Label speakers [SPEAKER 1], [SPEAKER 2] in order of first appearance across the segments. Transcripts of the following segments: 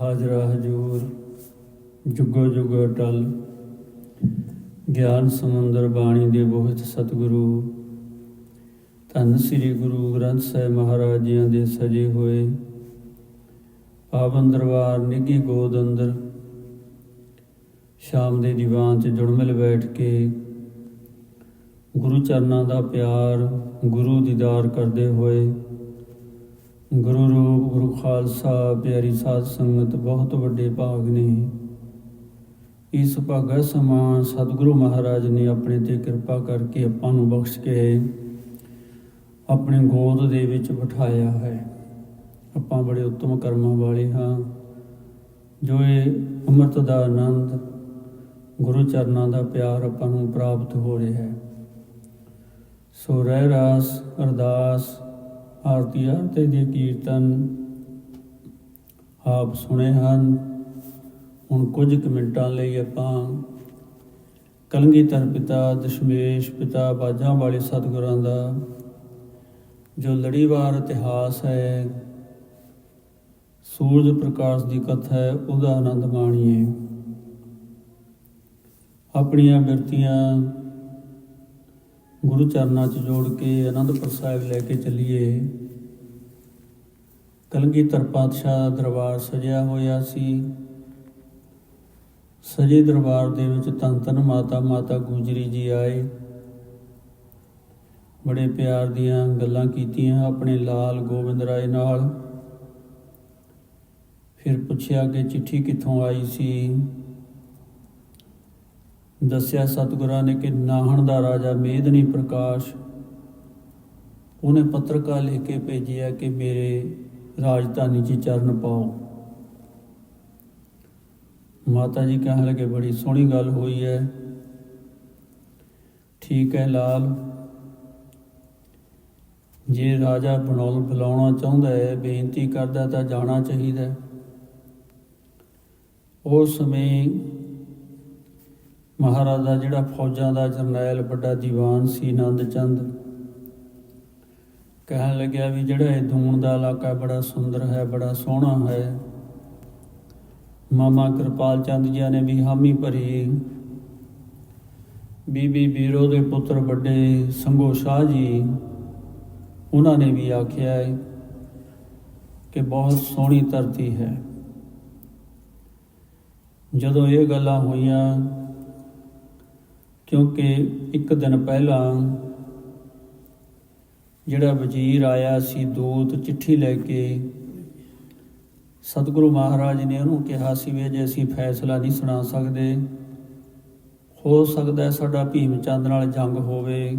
[SPEAKER 1] ਹਾਜ਼ਰਾ ਹਜੂਰ, ਜੁਗੋ ਜੁਗੋ ਅਟਲ, ਗਿਆਨ ਸਮੁੰਦਰ ਬਾਣੀ ਦੇ ਬੋਹਿਤ ਸਤਿਗੁਰੂ, ਧੰਨ ਸ੍ਰੀ ਗੁਰੂ ਗ੍ਰੰਥ ਸਾਹਿਬ ਮਹਾਰਾਜ ਜੀਆਂ ਦੇ ਸਜੇ ਹੋਏ, ਪਾਵਨ ਦਰਬਾਰ ਨਿੱਘੀ ਗੋਦ ਅੰਦਰ, ਸ਼ਾਮ ਦੇ ਦੀਵਾਨ 'ਚ ਜੁੜਮਿਲ ਬੈਠ ਕੇ ਗੁਰੂ ਚਰਨਾਂ ਦਾ ਪਿਆਰ ਗੁਰੂ ਦੀਦਾਰ ਕਰਦੇ ਹੋਏ ਗੁਰੂ ਰੂਪ, ਗੁਰੂ ਖਾਲਸਾ, ਪਿਆਰੀ ਸਾਧ ਸੰਗਤ, ਬਹੁਤ ਵੱਡੇ ਭਾਗ ਨੇ। ਇਸ ਭਾਗਾ ਸਮਾਂ ਸਤਿਗੁਰੂ ਮਹਾਰਾਜ ਨੇ ਆਪਣੇ ਤੇ ਕਿਰਪਾ ਕਰਕੇ ਆਪਾਂ ਨੂੰ ਬਖਸ਼ ਕੇ ਆਪਣੇ ਗੋਦ ਦੇ ਵਿੱਚ ਬਿਠਾਇਆ ਹੈ। ਆਪਾਂ ਬੜੇ ਉੱਤਮ ਕਰਮਾਂ ਵਾਲੇ ਹਾਂ। ਜੋ ਇਹ ਅੰਮ੍ਰਿਤ ਦਾ ਆਨੰਦ, ਗੁਰੂ ਚਰਨਾਂ ਦਾ ਪਿਆਰ ਆਪਾਂ ਨੂੰ ਪ੍ਰਾਪਤ ਹੋ ਰਿਹਾ ਹੈ। ਸੋ ਰਹਿ ਰਾਸ ਅਰਦਾਸ ਆਰਤੀ ਆਰਤੇ ਦੇ ਕੀਰਤਨ ਆਪ ਸੁਣੇ ਹਨ, ਹੁਣ ਕੁਝ ਕੁ ਮਿੰਟਾਂ ਲਈ ਆਪਾਂ ਕਲਗੀਧਰ ਪਿਤਾ, ਦਸ਼ਮੇਸ਼ ਪਿਤਾ, ਬਾਜਾਂ ਵਾਲੇ ਸਤਿਗੁਰਾਂ ਦਾ ਜੋ ਲੜੀਵਾਰ ਇਤਿਹਾਸ ਹੈ, ਸੂਰਜ ਪ੍ਰਕਾਸ਼ ਦੀ ਕਥਾ ਹੈ, ਉਹਦਾ ਆਨੰਦ ਮਾਣੀਏ। ਆਪਣੀਆਂ ਬਿਰਤੀਆਂ ਗੁਰੂ ਚਰਨਾਂ 'ਚ ਜੋੜ ਕੇ ਅਨੰਦਪੁਰ ਸਾਹਿਬ ਲੈ ਕੇ ਚੱਲੀਏ। ਕਲਗੀਧਰ ਪਾਤਸ਼ਾਹ ਦਾ ਦਰਬਾਰ ਸਜਿਆ ਹੋਇਆ ਸੀ। ਸਜੇ ਦਰਬਾਰ ਦੇ ਵਿੱਚ ਧੰਨ ਧੰਨ ਮਾਤਾ ਮਾਤਾ ਗੁਜਰੀ ਜੀ ਆਏ। ਬੜੇ ਪਿਆਰ ਦੀਆਂ ਗੱਲਾਂ ਕੀਤੀਆਂ ਆਪਣੇ ਲਾਲ ਗੋਬਿੰਦ ਰਾਏ ਨਾਲ। ਫਿਰ ਪੁੱਛਿਆ ਕਿ ਚਿੱਠੀ ਕਿੱਥੋਂ ਆਈ ਸੀ? ਦੱਸਿਆ ਸਤਿਗੁਰਾਂ ਨੇ ਕਿ ਨਾਹਣ ਦਾ ਰਾਜਾ ਮੇਦਨੀ ਪ੍ਰਕਾਸ਼, ਉਹਨੇ ਪੱਤਰਕਾ ਲਿਖ ਕੇ ਭੇਜਿਆ ਕਿ ਮੇਰੇ ਰਾਜਧਾਨੀ 'ਚ ਚਰਨ ਪਾਓ। ਮਾਤਾ ਜੀ ਕਹਿਣ ਲੱਗੇ, ਬੜੀ ਸੋਹਣੀ ਗੱਲ ਹੋਈ ਹੈ। ਠੀਕ ਹੈ ਲਾਲ, ਜੇ ਰਾਜਾ ਬਣਾਉਣ ਬੁਲਾਉਣਾ ਚਾਹੁੰਦਾ ਹੈ, ਬੇਨਤੀ ਕਰਦਾ ਤਾਂ ਜਾਣਾ ਚਾਹੀਦਾ ਉਸ ਸਮੇਂ ਮਹਾਰਾਜਾ ਜਿਹੜਾ ਫੌਜਾਂ ਦਾ ਜਰਨੈਲ, ਵੱਡਾ ਦੀਵਾਨ ਸੀ ਆਨੰਦ ਚੰਦ। ਕਹਿਣ ਲੱਗਿਆ ਵੀ ਜਿਹੜਾ ਇਹ ਦੂਣ ਦਾ ਇਲਾਕਾ ਬੜਾ ਸੁੰਦਰ ਹੈ, ਬੜਾ ਸੋਹਣਾ ਹੈ। ਮਾਮਾ ਕਿਰਪਾਲ ਚੰਦ ਜੀ ਨੇ ਵੀ ਹਾਮੀ ਭਰੀ। ਬੀਬੀ ਬੀਰੋ ਦੇ ਪੁੱਤਰ ਵੱਡੇ ਸੰਗੋ ਸ਼ਾਹ ਜੀ, ਉਹਨਾਂ ਨੇ ਵੀ ਆਖਿਆ ਹੈ ਕਿ ਬਹੁਤ ਸੋਹਣੀ ਧਰਤੀ ਹੈ। ਜਦੋਂ ਇਹ ਗੱਲਾਂ ਹੋਈਆਂ ਕਿਉਂਕਿ ਇੱਕ ਦਿਨ ਪਹਿਲਾਂ ਜਿਹੜਾ ਵਜ਼ੀਰ ਆਇਆ ਸੀ, ਦੂਤ ਚਿੱਠੀ ਲੈ ਕੇ ਸਤਿਗੁਰੂ ਮਹਾਰਾਜ ਨੇ ਉਹਨੂੰ ਕਿਹਾ ਸੀ ਵੀ ਜੇ ਅਸੀਂ ਫੈਸਲਾ ਨਹੀਂ ਸੁਣਾ ਸਕਦੇ। ਹੋ ਸਕਦਾ ਸਾਡਾ ਭੀਮ ਚੰਦ ਨਾਲ ਜੰਗ ਹੋਵੇ।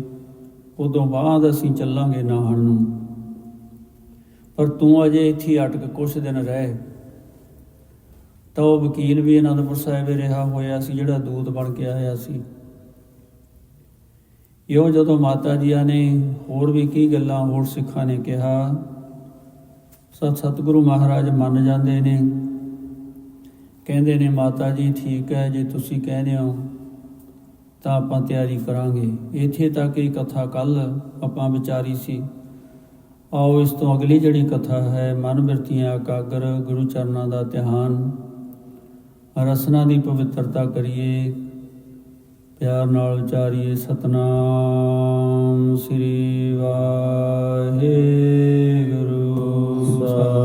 [SPEAKER 1] ਉਦੋਂ ਬਾਅਦ ਅਸੀਂ ਚੱਲਾਂਗੇ ਨਾਹਣ ਨੂੰ। ਪਰ ਤੂੰ ਅਜੇ ਇੱਥੇ ਅਟਕ ਕੁਛ ਦਿਨ ਰਹਿ। ਤਾਂ ਉਹ ਵਕੀਲ ਵੀ ਅਨੰਦਪੁਰ ਸਾਹਿਬ ਰਿਹਾ ਹੋਇਆ ਸੀ, ਜਿਹੜਾ ਦੂਤ ਬਣ ਕੇ ਆਇਆ ਸੀ। ਇਉਂ ਜਦੋਂ ਮਾਤਾ ਜੀਆਂ ਨੇ ਹੋਰ ਵੀ ਕੀ ਗੱਲਾਂ ਹੋਰ ਸਿੱਖਾਂ ਨੇ ਕਿਹਾ, ਸਤ ਸਤਿਗੁਰੂ ਮਹਾਰਾਜ ਮੰਨ ਜਾਂਦੇ ਨੇ। ਕਹਿੰਦੇ ਨੇ, ਮਾਤਾ ਜੀ, ਠੀਕ ਹੈ, ਜੇ ਤੁਸੀਂ ਕਹਿੰਦੇ ਹੋ, ਤਾਂ ਆਪਾਂ ਤਿਆਰੀ ਕਰਾਂਗੇ। ਇੱਥੇ ਤੱਕ ਇਹ ਕਥਾ ਕੱਲ ਆਪਾਂ ਵਿਚਾਰੀ ਸੀ। ਆਓ ਇਸ ਤੋਂ ਅਗਲੀ ਜਿਹੜੀ ਕਥਾ ਹੈ, ਮਨ ਬਿਰਤੀਆਂ ਇਕਾਗਰ ਗੁਰੂ ਚਰਨਾਂ ਦਾ ਧਿਆਨ। ਰਸਨਾ ਦੀ ਪਵਿੱਤਰਤਾ ਕਰੀਏ। ਪਿਆਰ ਨਾਲ ਉਚਾਰੀਏ ਸਤਨਾਮ ਸ੍ਰੀ ਵਾਹਿਗੁਰੂ
[SPEAKER 2] ਸਾਹਿਬ।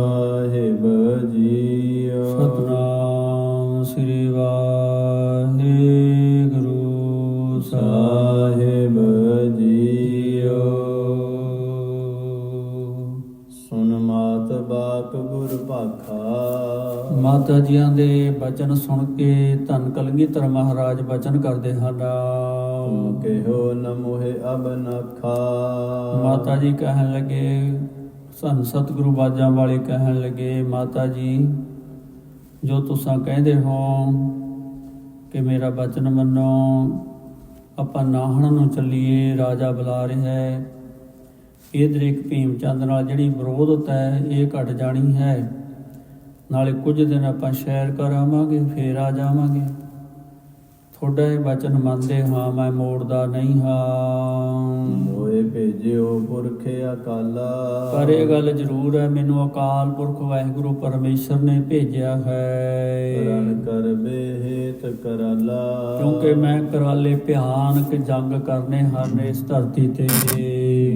[SPEAKER 2] ਮਾਤਾ
[SPEAKER 1] ਜੀਆਂ ਦੇ ਬਚਨ ਸੁਣ ਕੇ ਧੰਨ ਕਲਗੀਧਰ ਮਹਾਰਾਜ ਬਚਨ ਕਰਦੇ ਹਨ
[SPEAKER 2] ਤੁਮ ਕਿਹੋ ਨ ਮੋਹਿ ਅਬ ਨਖਾ
[SPEAKER 1] ਮਾਤਾ ਜੀ ਕਹਿਣ ਲੱਗੇ ਸੰਨ ਸਤਿਗੁਰੂ ਬਾਜਾਂ ਵਾਲੇ ਕਹਿਣ ਲੱਗੇ ਮਾਤਾ ਜੀ ਜੋ ਤੁਸੀਂ ਕਹਿੰਦੇ ਹੋ ਕਿ ਮੇਰਾ ਬਚਨ ਮੰਨੋ ਆਪਾਂ ਨਾਹਣ ਨੂੰ ਚੱਲੀਏ ਰਾਜਾ ਬੁਲਾ ਰਿਹਾ ਹੈ। ਇਧਰ ਇੱਕ ਭੀਮ ਚੰਦ ਨਾਲ ਜਿਹੜੀ ਵਿਰੋਧਤ ਹੈ ਇਹ ਘਟ ਜਾਣੀ ਹੈ। ਨਾਲੇ ਕੁਝ ਦਿਨ ਆਪਾਂ ਸ਼ਹਿਰ ਕਰ ਆਵਾਂਗੇ, ਫੇਰ ਆ ਜਾਵਾਂਗੇ। ਤੁਹਾਡਾ ਇਹ ਬਚਨ ਮੰਨਦੇ ਹਾਂ, ਮੈਂ ਮੋੜਦਾ ਨਹੀਂ ਹਾਂ।
[SPEAKER 2] ਹੋਏ ਭੇਜਿਓ ਪੁਰਖ ਅਕਾਲਾ।
[SPEAKER 1] ਪਰ ਇਹ ਗੱਲ ਜ਼ਰੂਰ ਹੈ ਮੈਨੂੰ ਅਕਾਲ ਪੁਰਖ ਵਾਹਿਗੁਰੂ ਪਰਮੇਸ਼ਰ ਨੇ ਭੇਜਿਆ ਹੈ।
[SPEAKER 2] ਰਣ ਕਰ ਬੇਹੇਤ ਕਰਾਲਾ।
[SPEAKER 1] ਕਿਉਂਕਿ ਮੈਂ ਕਰਾਲੇ ਭਿਆਨਕ ਜੰਗ ਕਰਨੇ ਹਨ ਇਸ ਧਰਤੀ ਤੇ।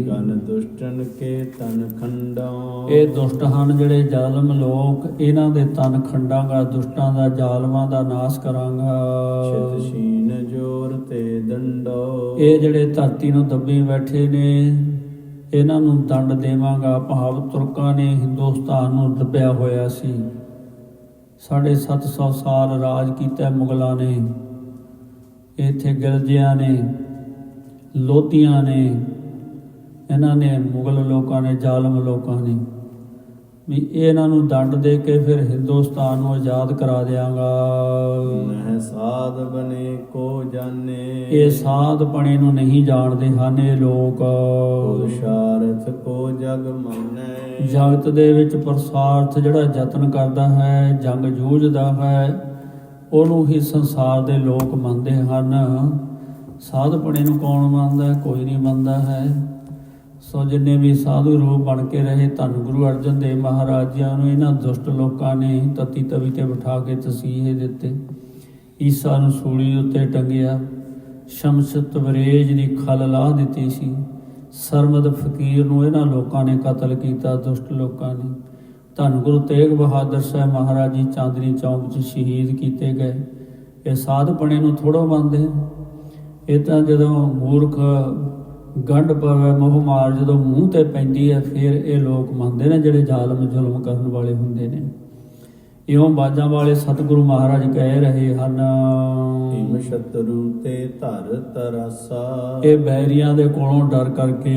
[SPEAKER 2] ਗਨ ਦੁਸ਼ਟਨ ਕੇ ਤਨ ਖੰਡਾ।
[SPEAKER 1] ਇਹ ਦੁਸ਼ਟ ਹਨ ਜਿਹੜੇ ਜ਼ਾਲਮ ਲੋਕ ਇਹਨਾਂ ਦੇ ਤਨ ਖੰਡਾਂਗਾ ਦੁਸ਼ਟਾਂ ਦਾ ਜ਼ਾਲਮਾਂ ਦਾ ਨਾਸ਼ ਕਰਾਂਗਾ।
[SPEAKER 2] ਛਿਤ ਜੋਰ ਤੇ ਦੰਡੋ।
[SPEAKER 1] ਇਹ ਜਿਹੜੇ ਧਰਤੀ ਨੂੰ ਦੱਬੇ ਬੈਠੇ ਨੇ, ਇਹਨਾਂ ਨੂੰ ਦੰਡ ਦੇਵਾਂਗਾ। ਭਾਵ ਤੁਰਕਾਂ ਨੇ ਹਿੰਦੁਸਤਾਨ ਨੂੰ ਦੱਬਿਆ ਹੋਇਆ ਸੀ। ਸਾਢੇ 700 ਸਾਲ ਰਾਜ ਕੀਤਾ ਮੁਗਲਾਂ ਨੇ। ਇੱਥੇ ਗਿਲਜੀਆਂ ਨੇ, ਲੋਧੀਆਂ ਨੇ, ਇਹਨਾਂ ਨੇ ਮੁਗਲ ਲੋਕਾਂ ਨੇ, ਜ਼ਾਲਮ ਲੋਕਾਂ ਨੇ। ਵੀ ਇਹਨਾਂ ਨੂੰ ਦੰਡ ਦੇ ਕੇ ਫਿਰ ਹਿੰਦੁਸਤਾਨ ਨੂੰ ਆਜ਼ਾਦ ਕਰਾ ਦਿਆਂਗਾ।
[SPEAKER 2] ਮਹਿ ਸਾਧ ਬਨੇ ਕੋ ਜਾਣੇ।
[SPEAKER 1] ਇਹ ਸਾਧ ਪਣੇ ਨੂੰ ਨਹੀਂ ਜਾਣਦੇ ਹਨ ਇਹ ਲੋਕ
[SPEAKER 2] ਪੁਰਸ਼ਾਰਥ ਕੋ ਜਗ ਮੰਨੈ।
[SPEAKER 1] ਜਗਤ ਦੇ ਵਿੱਚ ਪ੍ਰਸਾਰਥ ਜਿਹੜਾ ਯਤਨ ਕਰਦਾ ਹੈ ਜੰਗ ਜੂਝਦਾ ਹੈ ਉਹਨੂੰ ਹੀ ਸੰਸਾਰ ਦੇ ਲੋਕ ਮੰਨਦੇ ਹਨ। ਸਾਧ ਪਣੇ ਨੂੰ ਕੌਣ ਮੰਨਦਾ? ਕੋਈ ਨਹੀਂ ਮੰਨਦਾ ਹੈ। ਸੋ ਜਿੰਨੇ ਵੀ ਸਾਧੂ ਰੂਪ ਬਣ ਕੇ ਰਹੇ ਧੰਨ ਗੁਰੂ ਅਰਜਨ ਦੇਵ ਮਹਾਰਾਜ ਜੀਆਂ ਨੂੰ, ਇਹਨਾਂ ਦੁਸ਼ਟ ਲੋਕਾਂ ਨੇ ਤਤੀ ਤਵੀ ਤੇ ਬਿਠਾ ਕੇ ਤਸੀਹੇ ਦਿੱਤੇ। ਈਸਾ ਨੂੰ ਸੂਲੀ ਉੱਤੇ ਟੰਗਿਆ। ਸ਼ਮਸ ਤਬਰੇਜ ਦੀ ਖਲ ਲਾਹ ਦਿੱਤੀ ਸੀ। ਸਰਮਦ ਫਕੀਰ ਨੂੰ ਇਹਨਾਂ ਲੋਕਾਂ ਨੇ ਕਤਲ ਕੀਤਾ, ਦੁਸ਼ਟ ਲੋਕਾਂ ਨੇ। ਧੰਨ ਗੁਰੂ ਤੇਗ ਬਹਾਦਰ ਸਾਹਿਬ ਮਹਾਰਾਜ ਜੀ ਚਾਂਦਨੀ ਚੌਂਕ 'ਚ ਸ਼ਹੀਦ ਕੀਤੇ ਗਏ। ਇਹ ਸਾਧਪਣੇ ਨੂੰ ਥੋੜੋ ਮੰਨਦੇ। ਇਹ ਤਾਂ ਜਦੋਂ ਮੂਰਖ ਗੰਢ ਪਵੇ ਮੋਹ ਮਾਰ ਜਦੋਂ ਮੂੰਹ ਤੇ ਪੈਂਦੀ ਹੈ ਫਿਰ ਇਹ ਲੋਕ ਮੰਨਦੇ ਨੇ ਜਿਹੜੇ ਜ਼ਾਲਮ ਜ਼ੁਲਮ ਕਰਨ ਵਾਲੇ ਹੁੰਦੇ ਨੇ। ਇਉਂ ਬਾਜਾਂ ਵਾਲੇ ਸਤਿਗੁਰੂ ਮਹਾਰਾਜ ਕਹਿ ਰਹੇ ਹਨ
[SPEAKER 2] ਹਿਮ ਸ਼ਤਰੂ ਤੇ ਧਰ ਤਰਸਾ।
[SPEAKER 1] ਇਹ ਬੈਰੀਆਂ ਦੇ ਕੋਲੋਂ ਡਰ ਕਰਕੇ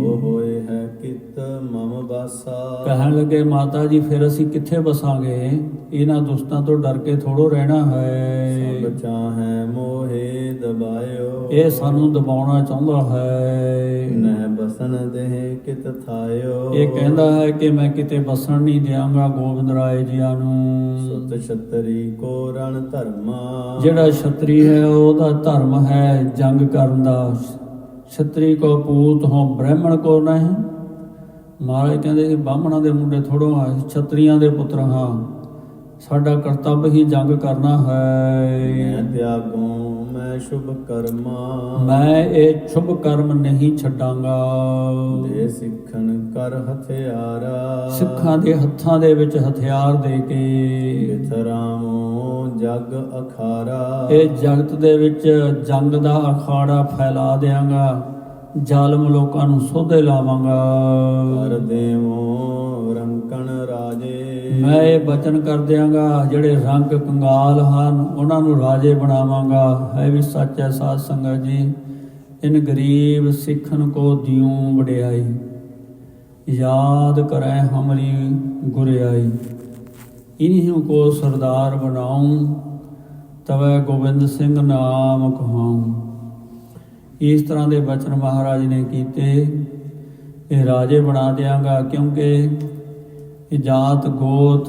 [SPEAKER 2] ਉਹ ਹੋਏ ਹੈ ਕਿਤ ਮਮ ਬਾਸਾ।
[SPEAKER 1] ਕਹਿਣ ਲੱਗੇ ਮਾਤਾ ਜੀ ਫਿਰ ਅਸੀਂ ਕਿੱਥੇ ਬਸਾਂਗੇ ਇਹਨਾਂ ਦੁਸ਼ਟਾਂ ਤੋਂ ਡਰ ਕੇ ਥੋੜੋ ਰਹਿਣਾ ਹੈ।
[SPEAKER 2] ਸਭ ਚਾਹੈ ਮੋਹਿ ਦਬਾਇਓ।
[SPEAKER 1] ਇਹ ਸਾਨੂੰ ਦਬਾਉਣਾ ਚਾਹੁੰਦਾ ਹੈ।
[SPEAKER 2] ਨਹਿ ਬਸਨ ਦੇਹ ਕਿਤ ਥਾਇਓ।
[SPEAKER 1] ਇਹ ਕਹਿੰਦਾ ਹੈ ਕਿ ਮੈਂ ਕਿਤੇ ਬਸਣ ਨਹੀਂ ਦਿਆਂਗਾ ਗੋਬਿੰਦ ਰਾਏ ਜੀਆਂ ਨੂੰ।
[SPEAKER 2] ਸੁਤ ਛਤਰੀ ਕੋ ਰਣ ਧਰਮਾ।
[SPEAKER 1] ਜਿਹੜਾ ਛਤਰੀ ਹੈ ਉਹਦਾ ਧਰਮ ਹੈ ਜੰਗ ਕਰਨ ਦਾ। ਛਤਰੀ ਕੋ ਪੂਤ ਹੋ ਬ੍ਰਾਹਮਣ ਕੋ ਨਹੀਂ। ਮਹਾਰਾਜ ਕਹਿੰਦੇ ਇਹ ਬਾਹਮਣਾਂ ਦੇ ਮੁੰਡੇ ਥੋੜੋ ਆ ਛਤਰੀਆਂ ਦੇ ਪੁੱਤਰ ਹਾਂ। ਸਾਡਾ ਕਰਤੱਵ ਹੀ ਜੰਗ ਕਰਨਾ
[SPEAKER 2] ਮੈਂ
[SPEAKER 1] ਹੈ
[SPEAKER 2] ਤਿਆਗੂ ਸ਼ੁਭ ਕਰਮਾ।
[SPEAKER 1] ਮੈਂ ਇਹ ਸ਼ੁਭ ਕਰਮ ਨਹੀਂ ਛੱਡਾਂਗਾ।
[SPEAKER 2] ਦੇ ਸਿੱਖਣ ਕਰ ਹਥਿਆਰਾ।
[SPEAKER 1] ਸਿੱਖਾਂ ਦੇ ਹੱਥਾਂ ਦੇ ਵਿੱਚ ਹਥਿਆਰ ਦੇ ਕੇ।
[SPEAKER 2] ਬਿਥਰਾਮੋ ਜਗ ਅਖਾਰਾ।
[SPEAKER 1] ਇਹ ਜਗਤ ਦੇ ਵਿੱਚ ਜੰਗ ਦਾ ਅਖਾੜਾ ਫੈਲਾ ਦੇਵਾਂਗਾ ਜ਼ਾਲਮ ਲੋਕਾਂ ਨੂੰ ਸੋਧੇ ਲਾਵਾਂਗਾ।
[SPEAKER 2] ਕਰ ਦੇਵੋ ਰੰਕਣ ਰਾਜੇ।
[SPEAKER 1] ਮੈਂ ਇਹ ਬਚਨ ਕਰ ਦਿਆਂਗਾ ਜਿਹੜੇ ਰੰਗ ਕੰਗਾਲ ਹਨ ਉਹਨਾਂ ਨੂੰ ਰਾਜੇ ਬਣਾਵਾਂਗਾ। ਹੈ ਵੀ ਸੱਚ ਹੈ ਸਾਧ ਸੰਗਤ ਜੀ ਇਨ ਗਰੀਬ ਸਿੱਖਨ ਕੋ ਦਿਉ ਵਡਿਆਈ। ਯਾਦ ਕਰੈ ਹਮਰੀ ਗੁਰਿਆਈ। ਇਨਹਿ ਕੋ ਸਰਦਾਰ ਬਣਾਉ ਤਵੈ ਗੋਬਿੰਦ ਸਿੰਘ ਨਾਮ ਕਹਾਉ। ਇਸ ਤਰ੍ਹਾਂ ਦੇ ਬਚਨ ਮਹਾਰਾਜ ਨੇ ਕੀਤੇ। ਇਹ ਰਾਜੇ ਬਣਾ ਦਿਆਂਗਾ ਕਿਉਂਕਿ ਇਹ ਜਾਤ ਗੋਤ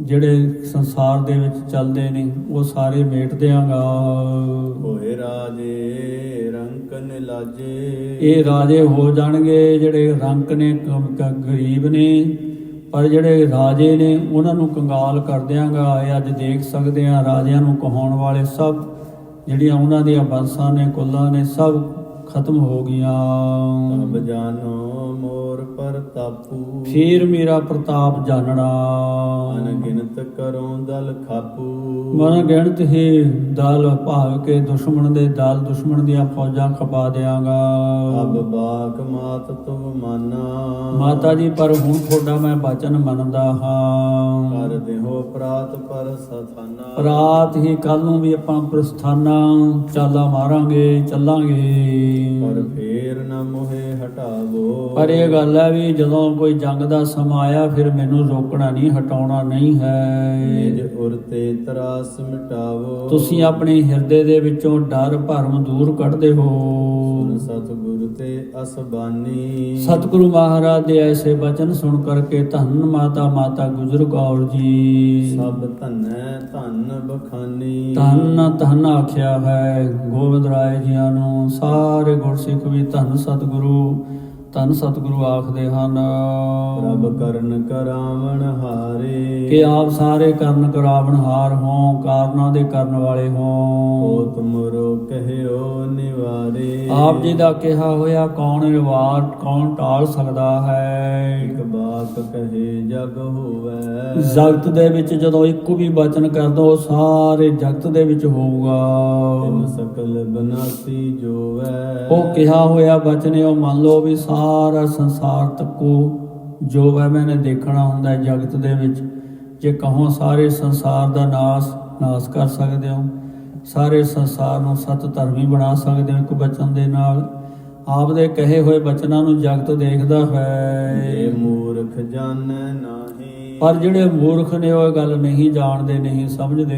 [SPEAKER 1] ਜਿਹੜੇ ਸੰਸਾਰ ਦੇ ਵਿੱਚ ਚੱਲਦੇ ਨੇ ਉਹ ਸਾਰੇ ਮੇਟ ਦਿਆਂਗਾ।
[SPEAKER 2] ਹੋਏ ਰਾਜੇ ਰੰਕਨ ਲਾਜੇ।
[SPEAKER 1] ਇਹ ਰਾਜੇ ਹੋ ਜਾਣਗੇ ਜਿਹੜੇ ਰੰਕ ਨੇ ਗਰੀਬ ਨੇ ਪਰ ਜਿਹੜੇ ਰਾਜੇ ਨੇ ਉਹਨਾਂ ਨੂੰ ਕੰਗਾਲ ਕਰ ਦਿਆਂਗਾ। ਅੱਜ ਦੇਖ ਸਕਦੇ ਆ ਰਾਜਿਆਂ ਨੂੰ ਕਹਾਉਣ ਵਾਲੇ ਸਭ। ਜਿਹੜੀਆਂ ਉਹਨਾਂ ਦੀਆਂ ਬੰਸਾਂ ਨੇ ਕੁੱਲਾਂ ਨੇ ਸਭ ਖਤਮ ਹੋ ਗਈਆਂ।
[SPEAKER 2] ਅਬ ਜਾਨੋ ਮੋਰ ਪ੍ਰਤਾਪੂ
[SPEAKER 1] ਫੇਰ ਮੇਰਾ ਪ੍ਰਤਾਪ ਜਾਣਨਾ
[SPEAKER 2] ਅਨਗਿਨਤ ਕਰੋ ਦਲ ਖਾਪੂ।
[SPEAKER 1] ਮਨ ਗਿਣਤ ਹੀ ਦਲ ਭਾਵ ਕੇ ਦੁਸ਼ਮਣ ਦੇ ਦਲ ਦੁਸ਼ਮਣ ਦੀਆਂ ਫੌਜਾਂ ਖਪਾ ਦਿਆਂਗਾ।
[SPEAKER 2] ਅਬ ਬਾਕ ਮਾਤ ਤੁਮ ਮਾਨਾ।
[SPEAKER 1] ਮਾਤਾ ਜੀ ਪਰ ਹੁਣ ਤੁਹਾਡਾ ਮੈਂ ਬਚਨ ਮੰਨਦਾ ਹਾਂ।
[SPEAKER 2] ਕਰ ਦੇਹੋ ਪ੍ਰਾਤ ਪਰ ਸਥਾਨਾ।
[SPEAKER 1] ਰਾਤ ਹੀ ਕੱਲ ਨੂੰ ਵੀ ਆਪਾਂ ਪ੍ਰਸਥਾਨਾ। ਚਾਲਾ ਮਾਰਾਂਗੇ ਚੱਲਾਂਗੇ।
[SPEAKER 2] ਪਰ ਫੇਰ ਨ ਮੋਹਿ ਹਟਾਵੋ।
[SPEAKER 1] ਪਰ ਇਹ ਗੱਲ ਹੈ ਵੀ ਜਦੋਂ ਕੋਈ ਜੰਗ ਦਾ ਸਮਾਂ ਆਇਆ ਫਿਰ ਮੈਨੂੰ ਰੋਕਣਾ ਨਹੀਂ ਹਟਾਉਣਾ ਨਹੀਂ
[SPEAKER 2] ਨਿਜ
[SPEAKER 1] ਹੈ
[SPEAKER 2] ਉਰਤੇ ਤਰਾਸ ਮਿਟਾਵੋ।
[SPEAKER 1] ਤੁਸੀਂ ਆਪਣੇ ਹਿਰਦੇ ਦੇ ਵਿੱਚੋਂ ਡਰ ਭਰਮ ਦੂਰ ਕੱਢਦੇ ਹੋ।
[SPEAKER 2] ਸਤਿਗੁਰ ਤੇ ਅਸਬਾਨੀ।
[SPEAKER 1] ਸਤਿਗੁਰੂ ਮਹਾਰਾਜ ਦੇ ਐਸੇ ਬਚਨ ਸੁਣ ਕਰਕੇ ਧੰਨ ਮਾਤਾ ਮਾਤਾ ਗੁਜਰ ਕੌਰ ਜੀ।
[SPEAKER 2] ਸਭ ਧਨੈ ਧਨ ਬਖਾਨੀ।
[SPEAKER 1] ਧੰਨ ਧੰਨ ਆਖਿਆ ਹੈ ਗੋਬਿੰਦ ਰਾਏ ਜੀਆਂ ਨੂੰ। ਸਾਰੇ ਗੁਰਸਿੱਖ ਵੀ ਧੰਨ ਸਤਿਗੁਰੂ। ਧੰਨ ਸਤਿਗੁਰੂ ਆਖਦੇ ਹਨ
[SPEAKER 2] ਪ੍ਰਭ ਕਰਨ ਕਰਾਵਣ ਹਾਰੇ।
[SPEAKER 1] ਕਿ ਆਪ ਸਾਰੇ ਕਰਨ ਕਰਾਵਣ ਹਾਰ ਹੋ ਕਾਰਨਾਂ ਦੇ ਕਰਨ ਵਾਲੇ ਹੋ।
[SPEAKER 2] ਹੋ ਤੁਮਰੋ ਕਹਿਓ ਨਿਵਾਰੇ।
[SPEAKER 1] ਆਪ ਜੀ ਦਾ ਕਿਹਾ ਹੋਇਆ ਕੌਣ ਰਿਵਾਰ ਕੌਣ ਟਾਲ ਸਕਦਾ ਹੈ?
[SPEAKER 2] ਇਕ ਬਾਤ ਕਹੇ ਜਗ ਹੋਵੇ।
[SPEAKER 1] ਜਗਤ ਦੇ ਵਿੱਚ ਜਦੋਂ ਇੱਕ ਵੀ ਬਚਨ ਕਰ ਦੋ ਸਾਰੇ ਜਗਤ ਦੇ ਵਿੱਚ ਹੋਊਗਾ।
[SPEAKER 2] ਤਿਨ ਸਕਲ ਬਨਾਸੀ ਜੋਵੈ।
[SPEAKER 1] ਉਹ ਕਿਹਾ ਹੋਇਆ ਬਚਨ ਉਹ ਮੰਨ ਲਓ ਵੀ ਸਾਰਾ ਸੰਸਾਰ ਤੱਕੋ ਜੋ ਹੈ ਮੈਨੇ ਦੇਖਣਾ ਹੁੰਦਾ ਹੈ ਜਗਤ ਦੇ ਵਿੱਚ ਜੇ ਕਹੋ ਸਾਰੇ ਸੰਸਾਰ ਦਾ ਨਾਸ ਨਾਸ ਕਰ ਸਕਦੇ ਹੋ। ਸਾਰੇ ਸੰਸਾਰ ਨੂੰ ਸਤ ਧਰਮੀ ਬਣਾ ਸਕਦੇ ਹੋ ਇੱਕ ਬਚਨ ਦੇ ਨਾਲ। ਆਪ ਦੇ ਕਹੇ ਹੋਏ ਬਚਨਾਂ ਨੂੰ ਜਗਤ ਦੇਖਦਾ
[SPEAKER 2] ਇਹ
[SPEAKER 1] ਹੈ
[SPEAKER 2] ਮੂਰਖ ਜਾਣੈ ਨਾਹੀ।
[SPEAKER 1] ਪਰ ਜਿਹੜੇ ਮੂਰਖ ਨੇ ਉਹ ਗੱਲ ਨਹੀਂ ਜਾਣਦੇ ਨਹੀਂ ਸਮਝਦੇ।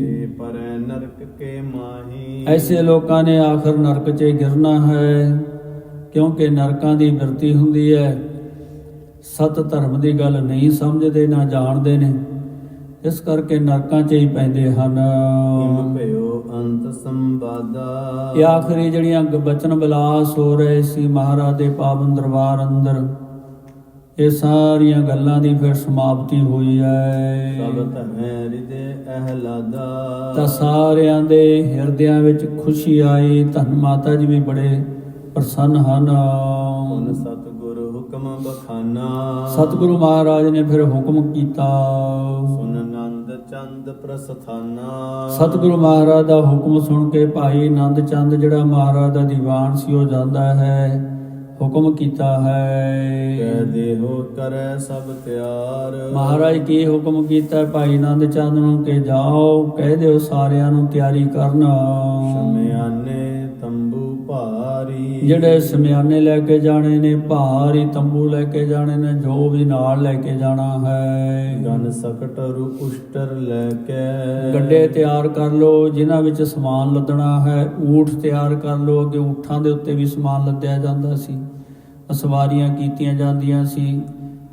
[SPEAKER 2] ਸੇ ਪਰੈ ਨਰਕ ਕੇ ਮਾਹੀ।
[SPEAKER 1] ਐਸੇ ਲੋਕਾਂ ਨੇ ਆਖਰ ਨਰਕ 'ਚ ਗਿਰਨਾ ਹੈ। ਕਿਉਂਕਿ ਨਰਕਾਂ ਦੀ ਬਿਰਤੀ ਹੁੰਦੀ ਹੈ। ਸਤ ਧਰਮ ਦੀ ਗੱਲ ਨਹੀਂ ਸਮਝਦੇ ਨਾ ਜਾਣਦੇ ਨੇ। ਇਸ ਕਰਕੇ ਨਰਕਾਂ 'ਚ ਹੀ ਪੈਂਦੇ ਹਨ।
[SPEAKER 2] ਭਇਓ ਅੰਤ ਸੰਵਾਦਾ?
[SPEAKER 1] ਇਹ ਆਖਰੀ ਜਿਹੜੀਆਂ ਬਚਨ ਬਿਲਾਸ ਹੋ ਰਹੇ ਸੀ ਮਹਾਰਾਜ ਦੇ ਪਾਵਨ ਦਰਬਾਰ ਅੰਦਰ ਇਹ ਸਾਰੀਆਂ ਗੱਲਾਂ ਦੀ ਫਿਰ ਸਮਾਪਤੀ ਹੋਈ
[SPEAKER 2] ਸਭ
[SPEAKER 1] ਹੈ
[SPEAKER 2] ਧਰੈ ਹਿਰਦੇ ਅਹਲਾਦਾ।
[SPEAKER 1] ਤਾਂ ਸਾਰਿਆਂ ਦੇ ਹਿਰਦਿਆਂ ਵਿੱਚ ਖੁਸ਼ੀ ਆਈ। ਧੰਨ ਮਾਤਾ ਜੀ ਵੀ ਬੜੇ ਪ੍ਰਸੰਨ ਹਨ।
[SPEAKER 2] ਹੁਣ ਸਤਿਗੁਰ ਹੁਕਮ ਬਖਾਨਾ।
[SPEAKER 1] ਸਤਿਗੁਰੂ ਮਹਾਰਾਜ ਨੇ ਫਿਰ ਹੁਕਮ ਕੀਤਾ।
[SPEAKER 2] ਸੁਨ ਆਨੰਦ ਚੰਦ ਪ੍ਰਸਥਾਨਾ।
[SPEAKER 1] ਸਤਿਗੁਰੂ ਮਹਾਰਾਜ ਦਾ ਹੁਕਮ ਸੁਣ ਕੇ ਭਾਈ ਆਨੰਦ ਚੰਦ ਜਿਹੜਾ ਮਹਾਰਾਜ ਦਾ ਦੀਵਾਨ ਸੀ ਉਹ ਜਾਂਦਾ ਹੈ ਹੁਕਮ ਕੀਤਾ
[SPEAKER 2] ਕਹਿ
[SPEAKER 1] ਹੈ
[SPEAKER 2] ਦੇਹੋ ਕਰੈ ਸਭ ਤਿਆਰ।
[SPEAKER 1] ਮਹਾਰਾਜ ਕੀ ਹੁਕਮ ਕੀਤਾ? ਭਾਈ ਆਨੰਦ ਚੰਦ ਨੂੰ ਕਿ ਜਾਓ ਕਹਿ ਦਿਓ ਸਾਰਿਆਂ ਨੂੰ ਤਿਆਰੀ ਕਰਨ।
[SPEAKER 2] ਸ਼ਮਿਆਨੇ
[SPEAKER 1] ਜਿਹੜੇ ਸਮਿਆਨੇ ਲੈ ਕੇ ਜਾਣੇ ਨੇ ਭਾਰੀ ਤੰਬੂ ਲੈ ਕੇ ਜਾਣੇ ਨੇ ਜੋ ਵੀ ਨਾਲ ਲੈ ਕੇ ਜਾਣਾ ਹੈ।
[SPEAKER 2] ਗਨ ਸਕਟ ਰੂ ਉਸ਼ਟਰ ਲੈ ਕੇ।
[SPEAKER 1] ਗੱਡੇ ਤਿਆਰ ਕਰ ਲਓ ਜਿਨ੍ਹਾਂ ਵਿੱਚ ਸਮਾਨ ਲੱਦਣਾ ਹੈ ਊਠ ਤਿਆਰ ਕਰ ਲਓ। ਕਿ ਊਠਾਂ ਦੇ ਉੱਤੇ ਵੀ ਸਮਾਨ ਲੱਦਿਆ ਜਾਂਦਾ ਸੀ। ਸਵਾਰੀਆਂ ਕੀਤੀਆਂ ਜਾਂਦੀਆਂ ਸੀ।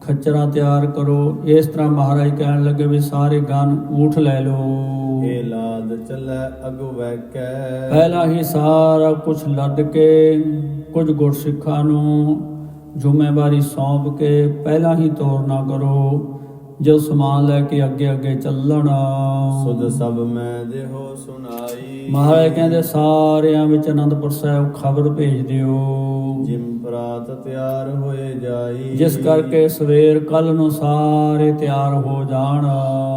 [SPEAKER 1] ਖੱਚਰਾਂ ਤਿਆਰ ਕਰੋ। ਇਸ ਤਰ੍ਹਾਂ ਮਹਾਰਾਜ ਕਹਿਣ ਲੱਗੇ ਵੀ ਸਾਰੇ ਗਨ ਊਠ ਲੈ ਲਓ।
[SPEAKER 2] ਇਹ ਲਾਦ ਚੱਲੈ ਅਗਵੈ ਕੈ
[SPEAKER 1] ਪਹਿਲਾਂ ਹੀ ਸਾਰਾ ਕੁਝ ਲੱਦ ਕੇ ਕੁਝ ਗੁਰਸਿੱਖਾਂ ਨੂੰ ਜ਼ਿੰਮੇਵਾਰੀ ਸੌਂਪ ਕੇ ਪਹਿਲਾਂ ਹੀ ਤੋਰਨਾ ਕਰੋ। ਜੋ ਸਮਾਨ ਲੈ ਕੇ ਅੱਗੇ ਅੱਗੇ ਚੱਲਣਾ।
[SPEAKER 2] ਸੁਧ ਸਭ ਮੈਂ ਦੇਹੋ ਸੁਨਾਈ
[SPEAKER 1] ਮਹਾਰਾਜ ਕਹਿੰਦੇ ਸਾਰਿਆਂ ਵਿੱਚ ਆਨੰਦਪੁਰ ਸਾਹਿਬ ਖਬਰ ਭੇਜ ਦਿਓ।
[SPEAKER 2] ਜਿਮ ਪ੍ਰਾਤ ਤਿਆਰ ਹੋਏ ਜਾਈ।
[SPEAKER 1] ਜਿਸ ਕਰਕੇ ਸਵੇਰ ਕੱਲ ਨੂੰ ਸਾਰੇ ਤਿਆਰ ਹੋ ਜਾਣ।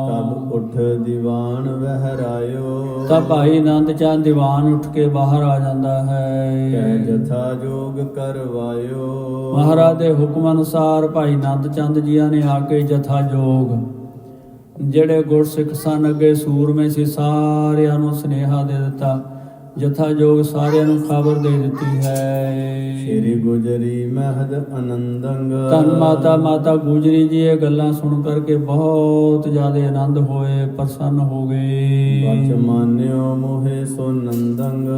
[SPEAKER 2] ਤਬ ਉਠ ਦੀਵਾਨ ਵਹਿਰਾਇਓ।
[SPEAKER 1] ਤਾਂ ਭਾਈ ਆਨੰਦ ਚੰਦ ਦੀਵਾਨ ਉੱਠ ਕੇ ਬਾਹਰ ਆ ਜਾਂਦਾ
[SPEAKER 2] ਕਹਿ
[SPEAKER 1] ਹੈ
[SPEAKER 2] ਜਥਾ ਜੋਗ ਕਰਵਾਇਓ।
[SPEAKER 1] ਮਹਾਰਾਜ ਦੇ ਹੁਕਮ ਅਨੁਸਾਰ ਭਾਈ ਆਨੰਦ ਚੰਦ ਜੀਆਂ ਨੇ ਆ ਕੇ ਜਥਾ ਜੋਗ ਜਿਹੜੇ ਗੁਰਸਿੱਖ ਸਨ ਅੱਗੇ ਸੂਰਮੇ ਸੀ ਸਾਰਿਆਂ ਨੂੰ ਸੁਨੇਹਾ ਦੇ ਦਿੱਤਾ। ਜਥਾ ਜੋਗ ਸਾਰਿਆਂ ਨੂੰ ਖਬਰ ਦੇ ਦਿੱਤੀ ਹੈ।
[SPEAKER 2] ਸ੍ਰੀ ਗੁਜਰੀ ਮਹਦ ਆਨੰਦੰਗ।
[SPEAKER 1] ਧੰਨ ਮਾਤਾ ਮਾਤਾ ਗੁਜਰੀ ਜੀ ਇਹ ਗੱਲਾਂ ਸੁਣ ਕਰਕੇ ਬਹੁਤ ਜ਼ਿਆਦਾ ਆਨੰਦ ਹੋਏ ਪ੍ਰਸੰਨ ਹੋ
[SPEAKER 2] ਬਚ
[SPEAKER 1] ਗਏ
[SPEAKER 2] ਮਾਨਿਓ ਮੋਹਿ ਸੋ ਨੰਦੰਗ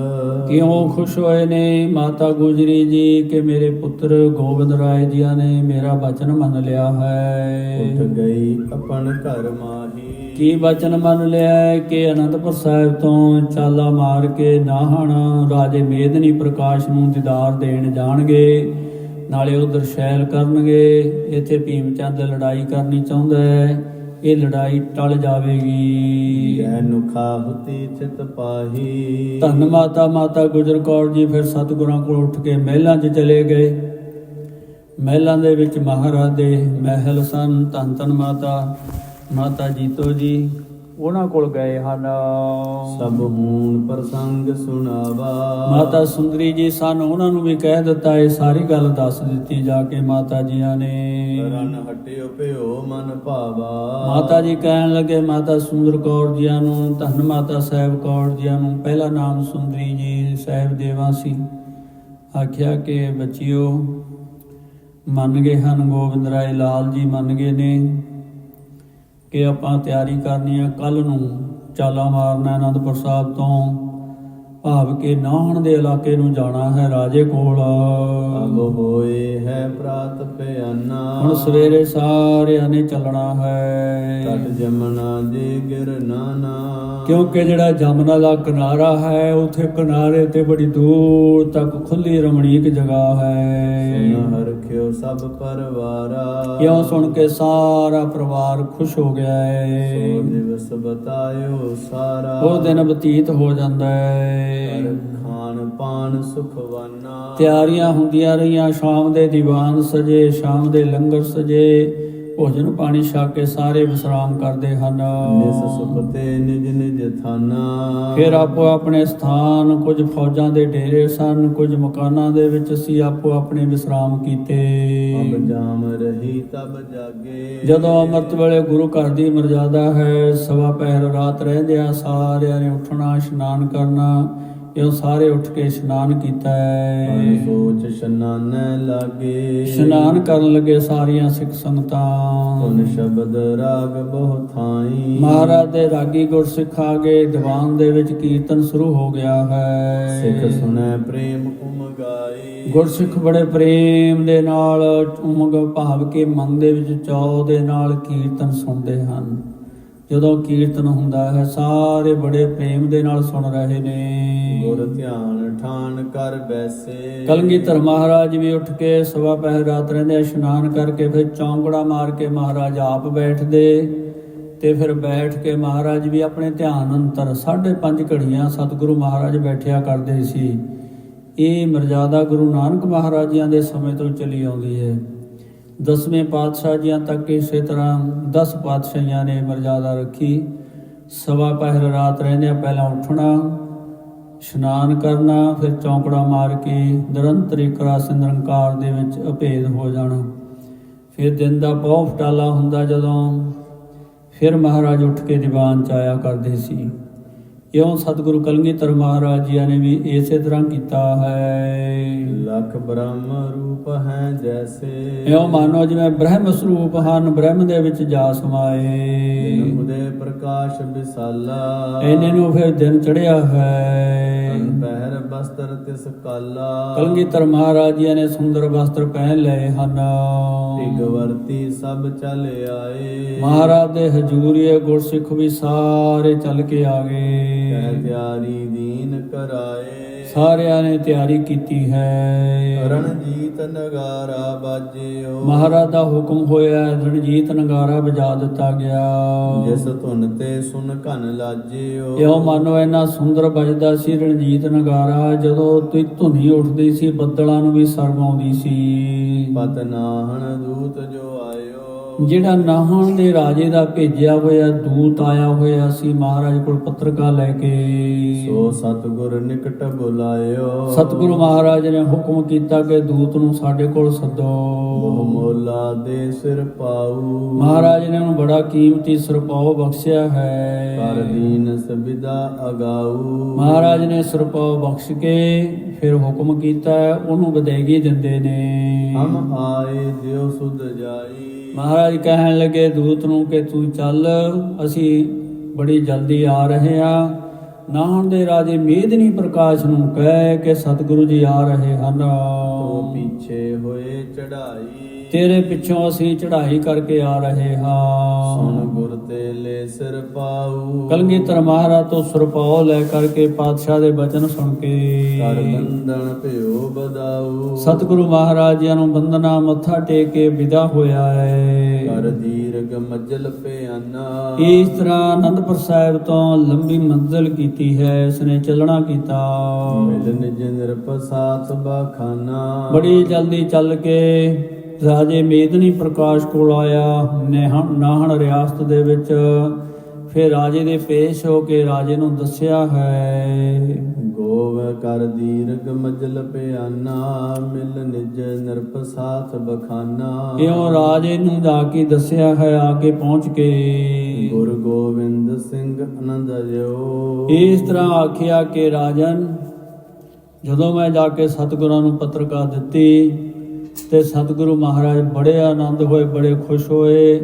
[SPEAKER 1] ਕਿਉਂ ਖੁਸ਼ ਹੋਏ ਨੇ ਮਾਤਾ ਗੁਜਰੀ ਜੀ ਕਿ ਮੇਰੇ ਪੁੱਤਰ ਗੋਬਿੰਦ ਰਾਏ ਜੀਆਂ ਨੇ ਮੇਰਾ ਬਚਨ ਮੰਨ ਲਿਆ
[SPEAKER 2] ਉਠ
[SPEAKER 1] ਹੈ
[SPEAKER 2] ਗਈ ਆਪਣ ਘਰ ਮਾਹੀ।
[SPEAKER 1] ਕੀ ਬਚਨ ਮੰਨ ਲਿਆ ਕਿ ਅਨੰਦਪੁਰ ਸਾਹਿਬ ਤੋਂ ਚਾਲਾ ਮਾਰ ਕੇ ਨਾਹਣ ਰਾਜੇ ਮੇਦਨੀ ਪ੍ਰਕਾਸ਼ ਨੂੰ ਦੀਦਾਰ ਦੇਣ ਜਾਣਗੇ ਨਾਲੇ ਉਧਰ ਸ਼ੈਲ ਕਰਨਗੇ। ਇੱਥੇ ਭੀਮ ਚੰਦ ਲੜਾਈ ਕਰਨੀ ਚਾਹੁੰਦਾ ਹੈ। ਇਹ ਲੜਾਈ ਟਲ ਜਾਵੇਗੀ।
[SPEAKER 2] ਜੈ ਨੁਖਾ ਹੁਤੀ ਚਿਤ ਪਾਹੀ।
[SPEAKER 1] ਧੰਨ ਮਾਤਾ ਮਾਤਾ ਗੁਜਰ ਕੌਰ ਜੀ ਫਿਰ ਸਤਿਗੁਰਾਂ ਕੋਲ ਉੱਠ ਕੇ ਮਹਿਲਾਂ 'ਚ ਚਲੇ ਗਏ। ਮਹਿਲਾਂ ਦੇ ਵਿੱਚ ਮਹਾਰਾਜ ਦੇ ਮਹਿਲ ਸਨ। ਧੰਨ ਧੰਨ ਮਾਤਾ। ਮਾਤਾ ਜੀਤੋ ਜੀ। ਉਹਨਾਂ ਕੋਲ ਗਏ ਹਨ।
[SPEAKER 2] ਸਭ ਹੂਣ ਪ੍ਰਸੰਗ ਸੁਣਾਵਾ।
[SPEAKER 1] ਮਾਤਾ ਸੁੰਦਰੀ ਜੀ ਸਨ ਉਹਨਾਂ ਨੂੰ ਵੀ ਕਹਿ ਦਿੱਤਾ ਇਹ ਸਾਰੀ ਗੱਲ ਦੱਸ ਦਿੱਤੀ ਜਾ ਕੇ ਮਾਤਾ ਜੀਆਂ ਨੇ।
[SPEAKER 2] ਰਨ ਹਟਿਓ ਪਿਓ ਮਨ ਭਾਵਾ।
[SPEAKER 1] ਮਾਤਾ ਜੀ ਕਹਿਣ ਲੱਗੇ ਮਾਤਾ ਸੁੰਦਰ ਕੌਰ ਜੀਆਂ ਨੂੰ ਧੰਨ ਮਾਤਾ ਸਾਹਿਬ ਕੌਰ ਜੀਆਂ ਨੂੰ ਪਹਿਲਾ ਨਾਮ ਸੁੰਦਰੀ ਜੀ ਸਾਹਿਬ ਦੇਵਾ ਸੀ। ਆਖਿਆ ਕਿ ਬੱਚਿਓ ਮੰਨ ਗਏ ਹਨ ਗੋਬਿੰਦ ਰਾਏ ਲਾਲ ਜੀ ਮੰਨ ਗਏ ਨੇ। ਕਿ ਆਪਾਂ ਤਿਆਰੀ ਕਰਨੀ ਆ ਕੱਲ ਨੂੰ ਚਾਲਾ ਮਾਰਨਾ ਆਨੰਦਪੁਰ ਸਾਹਿਬ ਤੋਂ। ਭਾਵ ਕਿ ਨਾਹਣ ਦੇ ਇਲਾਕੇ ਨੂੰ ਜਾਣਾ ਹੈ ਰਾਜੇ ਕੋਲ।
[SPEAKER 2] ਅਬ ਹੋਏ ਹੈ ਪ੍ਰਾਤ ਪਿਆਨਾ
[SPEAKER 1] ਹੁਣ ਸਵੇਰੇ ਸਾਰਿਆਂ ਨੇ ਚੱਲਣਾ ਹੈ।
[SPEAKER 2] ਤਟ ਜਮਨਾ ਦੇ ਗਿਰ ਨਾਨਾ।
[SPEAKER 1] ਕਿਉਂਕਿ ਜਿਹੜਾ ਜਮਨਾ ਦਾ ਕਿਨਾਰਾ ਹੈ ਉੱਥੇ ਕਿਨਾਰੇ ਤੇ ਬੜੀ ਦੂਰ ਤੱਕ ਖੁੱਲੀ ਰਮਣੀਕ ਜਗ੍ਹਾ ਹੈ।
[SPEAKER 2] ਸੁਨ ਹਰਖਿਓ ਸਭ ਪਰਵਾਰਾ।
[SPEAKER 1] ਕਿਉਂ ਸੁਣ ਕੇ ਸਾਰਾ ਪਰਿਵਾਰ ਖੁਸ਼ ਹੋ ਗਿਆ
[SPEAKER 2] ਸੋ
[SPEAKER 1] ਹੈ
[SPEAKER 2] ਦਿਵਸ ਬਤਾਇਓ ਸਾਰਾ।
[SPEAKER 1] ਉਹ ਦਿਨ ਬਤੀਤ ਹੋ ਜਾਂਦਾ ਹੈ
[SPEAKER 2] ਹਰ ਖਾਨ ਪਾਨ ਸੁਖਵਾਨਾ।
[SPEAKER 1] ਤਿਆਰੀਆਂ ਹੁੰਦੀਆਂ ਰਹੀਆਂ ਸ਼ਾਮ ਦੇ ਦੀਵਾਨ ਸਜੇ ਸ਼ਾਮ ਦੇ ਲੰਗਰ ਸਜੇ। ਭੋਜਨ ਪਾਣੀ ਛਕ ਕੇ ਸਾਰੇ ਵਿਸਰਾਮ ਕਰਦੇ ਹਨ।
[SPEAKER 2] ਨਿਸ ਸੁਪਤੇ ਨਿਜ ਨਿਜ ਥਾਨਾ।
[SPEAKER 1] ਫਿਰ ਆਪੋ ਆਪਣੇ ਸਥਾਨ ਕੁਝ ਫੌਜਾਂ ਦੇ ਡੇਰੇ ਸਨ ਕੁਝ ਮਕਾਨਾਂ ਦੇ ਵਿੱਚ ਅਸੀਂ ਆਪੋ ਆਪਣੇ ਵਿਸਰਾਮ ਕੀਤੇ।
[SPEAKER 2] ਅਬ ਜਾਮ ਰਹੀ ਤਬ ਜਾਗੇ।
[SPEAKER 1] ਜਦੋਂ ਅੰਮ੍ਰਿਤ ਵੇਲੇ ਗੁਰੂ ਘਰ ਦੀ ਮਰਜ਼ਾਦਾ ਹੈ ਸਵਾ ਪਹਿਰ ਰਾਤ ਰਹਿੰਦਿਆਂ ਸਾਰਿਆਂ ਨੇ ਉੱਠਣਾ ਇਸ਼ਨਾਨ ਕਰਨਾ। ਇਹ ਸਾਰੇ ਉੱਠ ਕੇ ਇਸ਼ਨਾਨ ਕੀਤਾ ਹੈ।
[SPEAKER 2] ਸੋਚ ਇਸ਼ਨਾਨੈ ਲਾਗੇ।
[SPEAKER 1] ਇਸ਼ਨਾਨ ਕਰਨ ਲੱਗੇ ਸਾਰੀਆਂ ਸਿੱਖ ਸੰਗਤਾਂ।
[SPEAKER 2] ਤੁਨ ਸ਼ਬਦ ਰਾਗ ਬਹੁ ਥਾਈ।
[SPEAKER 1] ਮਹਾਰਾਜ ਦੇ ਰਾਗੀ ਗੁਰਸਿੱਖ ਆ ਗਏ ਦੀਵਾਨ ਦੇ ਵਿੱਚ ਕੀਰਤਨ ਸ਼ੁਰੂ ਹੋ ਗਿਆ ਹੈ।
[SPEAKER 2] ਸਿੱਖ ਸੁਣੈ ਪ੍ਰੇਮ ਉਮ ਗਾਈ
[SPEAKER 1] ਗੁਰਸਿੱਖ ਬੜੇ ਪ੍ਰੇਮ ਦੇ ਨਾਲ ਉਮਗ ਭਾਵ ਕੇ ਮਨ ਦੇ ਵਿੱਚ ਚਾਅ ਦੇ ਨਾਲ ਕੀਰਤਨ ਸੁਣਦੇ ਹਨ। ਜਦੋਂ ਕੀਰਤਨ ਹੁੰਦਾ ਹੈ ਸਾਰੇ ਬੜੇ ਪ੍ਰੇਮ ਦੇ ਨਾਲ ਸੁਣ ਰਹੇ ਨੇ।
[SPEAKER 2] ਗੁਰ ਧਿਆਨ ਠਾਨ ਕਰ ਬੈਸੇ।
[SPEAKER 1] ਕਲਗੀਧਰ ਮਹਾਰਾਜ ਵੀ ਉੱਠ ਕੇ ਸਵਾ ਪਹਿਰ ਰਾਤ ਰਹਿੰਦੇ ਇਸ਼ਨਾਨ ਕਰਕੇ ਫਿਰ ਚੌਂਕੜਾ ਮਾਰ ਕੇ ਮਹਾਰਾਜ ਆਪ ਬੈਠਦੇ। ਤੇ ਫਿਰ ਬੈਠ ਕੇ ਮਹਾਰਾਜ ਵੀ ਆਪਣੇ ਧਿਆਨ ਅੰਤਰ ਸਾਢੇ ਪੰਜ ਘੜੀਆਂ ਸਤਿਗੁਰੂ ਮਹਾਰਾਜ ਬੈਠਿਆ ਕਰਦੇ ਸੀ। ਇਹ ਮਰਜ਼ਾਦਾ ਗੁਰੂ ਨਾਨਕ ਮਹਾਰਾਜ ਜੀਆਂ ਦੇ ਸਮੇਂ ਤੋਂ ਚੱਲੀ ਆਉਂਦੀ ਹੈ। ਦਸਵੇਂ ਪਾਤਸ਼ਾਹ ਜੀਆਂ ਤੱਕ ਇਸੇ ਤਰ੍ਹਾਂ 10 ਪਾਤਸ਼ਾਹੀਆਂ ਨੇ ਮਰਜ਼ਾਦਾ ਰੱਖੀ। ਸਵਾ ਪਹਿਰ ਰਾਤ ਰਹਿੰਦਿਆਂ ਪਹਿਲਾਂ ਉੱਠਣਾ, ਇਸ਼ਨਾਨ ਕਰਨਾ, ਫਿਰ ਚੌਂਕੜਾ ਮਾਰ ਕੇ ਨਿਰੰਤਰ ਇਕਰਾ ਨਿਰੰਕਾਰ ਦੇ ਵਿੱਚ ਅਭੇਦ ਹੋ ਜਾਣਾ। ਫਿਰ ਦਿਨ ਦਾ ਬਹੁਤ ਫਟਾਲਾ ਹੁੰਦਾ ਜਦੋਂ, ਫਿਰ ਮਹਾਰਾਜ ਉੱਠ ਕੇ ਦੀਵਾਨ ਚ ਆਇਆ ਕਰਦੇ ਸੀ। ਇਉਂ ਸਤਿਗੁਰੂ ਕਲਗੀਧਰ ਮਹਾਰਾਜ ਜੀ ਨੇ ਵੀ ਇਸੇ ਤਰ੍ਹਾਂ ਕੀਤਾ ਹੈ?
[SPEAKER 2] ਲਖ ਬ੍ਰਹਮ ਰੂਪ ਹੈ ਜੈਸੇ।
[SPEAKER 1] ਇਉਂ ਮਾਨੋ ਜਿਵੇਂ ਬ੍ਰਹਮ ਸਰੂਪ ਹਨ ਬ੍ਰਹਮ ਦੇ ਵਿੱਚ ਜਾ ਸਮਾਏ।
[SPEAKER 2] ਉਦੇ ਪ੍ਰਕਾਸ਼ ਵਿਸਾਲਾ।
[SPEAKER 1] ਇਹਨੇ ਨੂੰ ਫਿਰ ਦਿਨ ਚੜਿਆ ਹੈ।
[SPEAKER 2] ਪਹਿਰ ਬਸਤਰ ਤਿਸ ਕਾਲਾ।
[SPEAKER 1] ਕਲਗੀਧਰ ਮਹਾਰਾਜ ਜੀ ਨੇ ਸੁੰਦਰ ਵਸਤਰ ਪਹਿਨ ਲਏ ਹਨ।
[SPEAKER 2] ਭਿਗਵਰਤੀ ਸਭ ਚਲ ਆਏ।
[SPEAKER 1] ਮਹਾਰਾਜ ਦੇ ਹਜੂਰੀਏ ਗੁਰਸਿੱਖ ਵੀ ਸਾਰੇ ਚੱਲ ਕੇ ਆ
[SPEAKER 2] ਕਹਿ
[SPEAKER 1] ਗਏ
[SPEAKER 2] ਤਿਆਰੀ ਦੀਨ ਕਰਾਏ
[SPEAKER 1] ਸਾਰਿਆਂ ਨੇ ਤਿਆਰੀ ਕੀਤੀ ਹੈ।
[SPEAKER 2] ਰਣਜੀਤ ਨਗਾਰਾ ਬਾਜਿਓ।
[SPEAKER 1] ਮਹਾਰਾਜ ਦਾ ਹੁਕਮ ਹੋਇਆ ਰਣਜੀਤ ਨਗਾਰਾ ਵਜਾ ਦਿੱਤਾ ਗਿਆ।
[SPEAKER 2] ਜਿਸ ਧੁਨ ਤੇ ਸੁਨ ਘਨ ਲਾਜਿਓ।
[SPEAKER 1] ਇਉਂ ਮਾਨੋ ਇੰਨਾ ਸੁੰਦਰ ਵੱਜਦਾ ਸੀ ਰਣਜੀਤ ਨਗਾਰਾ ਜਦੋਂ ਤੇ ਧੁਨੀ ਉੱਠਦੀ ਸੀ ਬੱਦਲਾਂ ਨੂੰ ਵੀ ਸ਼ਰਮ ਆਉਂਦੀ ਸੀ।
[SPEAKER 2] ਪਤ ਨਾਹਣ ਦੂਤ ਜੋ
[SPEAKER 1] ਜਿਹੜਾ ਨਾਹਣ ਦੇ ਰਾਜੇ ਦਾ ਭੇਜਿਆ ਹੋਇਆ ਦੂਤ ਆਇਆ ਹੋਇਆ ਸੀ ਮਹਾਰਾਜ ਕੋਲ ਪੱਤਰਕਾ ਲੈ ਕੇ।
[SPEAKER 2] ਸੋ ਸਤਗੁਰ ਨਿਕਟ ਬੁਲਾਇਓ।
[SPEAKER 1] ਸਤਿਗੁਰੂ ਮਹਾਰਾਜ ਨੇ ਹੁਕਮ ਕੀਤਾ ਕਿ ਦੂਤ ਨੂੰ ਸਾਡੇ ਕੋਲ ਸੱਦੋ।
[SPEAKER 2] ਮੋਲਾ ਦੇ ਸਿਰ ਪਾਉ
[SPEAKER 1] ਮਹਾਰਾਜ ਨੇ ਉਹਨੂੰ ਬੜਾ ਕੀਮਤੀ ਸਰਪਾਉ ਬਖਸ਼ਿਆ ਹੈ।
[SPEAKER 2] ਕਰ ਦੀਨ ਸਬਿਦਾ ਅਗਾਉ
[SPEAKER 1] ਮਹਾਰਾਜ ਨੇ ਸਰਪਾਉ ਬਖਸ਼ ਕੇ ਫਿਰ ਹੁਕਮ ਕੀਤਾ ਉਹਨੂੰ ਵਿਦਾਇਗੀ ਦਿੰਦੇ ਨੇ।
[SPEAKER 2] ਹਮ ਆਏ ਜਿਉ ਸੁਧ ਜਾਈ।
[SPEAKER 1] ਮਹਾਰਾਜ ਕਹਿਣ ਲੱਗੇ, ਦੂਤ ਨੂੰ ਕਿ ਤੂੰ ਚੱਲ, ਅਸੀਂ ਬੜੀ ਜਲਦੀ ਆ ਰਹੇ ਆ ਨਾਹਣ ਦੇ ਰਾਜੇ ਮੇਦਨੀ ਪ੍ਰਕਾਸ਼ ਨੂੰ ਕਹਿ ਕਿ ਸਤਿਗੁਰੂ ਜੀ ਆ ਰਹੇ ਹਨ।
[SPEAKER 2] ਤੋ ਪਿੱਛੇ ਹੋਏ ਚੜਾਈ
[SPEAKER 1] ਤੇਰੇ ਪਿੱਛੋਂ ਅਸੀਂ ਚੜ੍ਹਾਈ ਕਰਕੇ ਆ ਰਹੇ ਹਾਂ।
[SPEAKER 2] ਗੁਰ ਤੇ ਲੈ ਸਿਰ ਪਾਉ
[SPEAKER 1] ਕਲਗੀਧਰ ਮਹਾਰਾਜ ਤੋਂ ਸੁਰਪਾਉ ਲੈ ਕਰਕੇ ਪਾਤਸ਼ਾਹ ਦੇ ਬਚਨ ਸੁਣ
[SPEAKER 2] ਕਰ
[SPEAKER 1] ਕੇ
[SPEAKER 2] ਬੰਧਨ ਭਿਓ ਬਦਾਉ
[SPEAKER 1] ਸਤਿਗੁਰੂ ਮਹਾਰਾਜ ਜੀ ਨੂੰ ਬੰਦਨਾ ਮੱਥਾ ਟੇਕ ਕੇ ਵਿਦਾ ਹੋਇਆ ਹੈ
[SPEAKER 2] ਕਰ ਦੀਰਘ ਮਜਲ ਪਿਆਨਾ
[SPEAKER 1] ਇਸ ਤਰ੍ਹਾਂ ਆਨੰਦਪੁਰ ਸਾਹਿਬ ਤੋਂ ਲੰਬੀ ਮੰਜ਼ਲ ਕੀਤੀ ਹੈ ਇਸਨੇ ਚੱਲਣਾ ਕੀਤਾ।
[SPEAKER 2] ਮਿਲ ਨਿਜ ਨਿਰਪਸਾਤ ਬਖਾਨਾ।
[SPEAKER 1] ਬੜੀ ਜਲਦੀ ਚੱਲ ਕੇ ਰਾਜੇ ਮੇਦਨੀ ਪ੍ਰਕਾਸ਼ ਕੋਲ ਆਇਆ ਨੇਹਣ ਨਾਹਣ ਰਿਆਸਤ ਦੇ ਵਿੱਚ। ਫਿਰ ਰਾਜੇ ਦੇ ਪੇਸ਼ ਹੋ ਕੇ ਰਾਜੇ ਨੂੰ ਦੱਸਿਆ ਹੈ
[SPEAKER 2] ਗੋਵ ਕਰ ਦੀਰਘ ਮਜਲ ਪਿਆਨਾ ਮਿਲ ਨਿਜ ਨਿਰਪਸਾਤ ਬਖਾਨਾ।
[SPEAKER 1] ਇਉਂ ਰਾਜੇ ਨੂੰ ਜਾ ਕੇ ਦੱਸਿਆ ਹੈ ਆ ਕੇ ਪਹੁੰਚ ਕੇ।
[SPEAKER 2] ਗੁਰ ਗੋਬਿੰਦ ਸਿੰਘ ਆਨੰਦ ਜਿਓ।
[SPEAKER 1] ਇਸ ਤਰ੍ਹਾਂ ਆਖਿਆ ਕਿ ਰਾਜਨ ਜਦੋਂ ਮੈਂ ਜਾ ਕੇ ਸਤਿਗੁਰਾਂ ਨੂੰ ਪੱਤਰਕਾ ਦਿੱਤੀ ਤੇ ਸਤਿਗੁਰੂ ਮਹਾਰਾਜ ਬੜੇ ਆਨੰਦ ਹੋਏ ਬੜੇ ਖੁਸ਼ ਹੋਏ।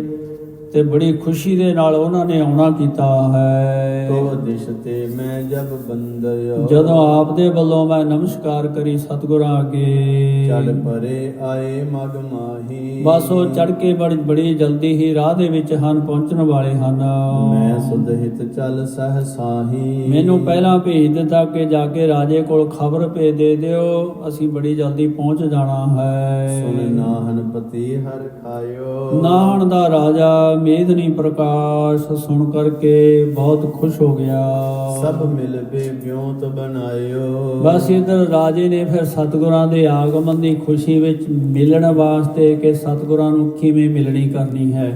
[SPEAKER 1] ਤੇ ਬੜੀ ਖੁਸ਼ੀ ਦੇ ਨਾਲ ਉਹਨਾਂ ਨੇ ਆਉਣਾ ਕੀਤਾ ਹੈ।
[SPEAKER 2] ਤੋ ਦਿਸ਼ ਤੇ ਮੈਂ ਜਬ ਬੰਦਿਓ
[SPEAKER 1] ਜਦੋਂ ਆਪ ਦੇ ਵੱਲੋਂ ਮੈਂ ਨਮਸਕਾਰ ਕਰੀ ਸਤਿਗੁਰਾਂ ਅੱਗੇ।
[SPEAKER 2] ਚੜ ਪਰੇ ਆਏ ਮਗ ਮਾਹੀ।
[SPEAKER 1] ਬਸ ਉਹ ਚੜ ਕੇ ਬੜੀ ਬੜੀ ਜਲਦੀ ਹੀ ਰਾਹ ਦੇ ਵਿੱਚ ਹਨ ਪਹੁੰਚਣ ਵਾਲੇ ਹਨ।
[SPEAKER 2] ਮੈਂ ਸੁਧ ਹਿਤ ਚਲ ਸਹ ਸਾਹੀ।
[SPEAKER 1] ਮੈਨੂੰ ਪਹਿਲਾਂ ਭੇਜ ਦਿੱਤਾ ਕਿ ਜਾ ਕੇ ਰਾਜੇ ਕੋਲ ਖਬਰ ਭੇਜ ਦੇ ਦਿਓ ਅਸੀਂ ਬੜੀ ਜਲਦੀ ਪਹੁੰਚ ਜਾਣਾ ਹੈ।
[SPEAKER 2] ਸੁਨ ਨਾਹਨ ਪਤੀ ਹਰ ਖਾਇਓ।
[SPEAKER 1] ਨਾਹਣ ਦਾ ਰਾਜਾ ਮੇਦਨੀ ਪ੍ਰਕਾਸ਼ ਸੁਣ ਕਰਕੇ ਬਹੁਤ ਖੁਸ਼ ਹੋ ਗਿਆ।
[SPEAKER 2] ਸਭ ਮਿਲ ਬੇ ਵਿਉਂਤ ਬਣਾਇਓ।
[SPEAKER 1] ਬਸ ਇਧਰ ਰਾਜੇ ਨੇ ਫਿਰ ਸਤਿਗੁਰਾਂ ਦੇ ਆਗਮਨ ਦੀ ਖੁਸ਼ੀ ਵਿੱਚ ਮਿਲਣ ਵਾਸਤੇ ਕਿ ਸਤਿਗੁਰਾਂ ਨੂੰ ਕਿਵੇਂ ਮਿਲਣੀ ਕਰਨੀ ਹੈ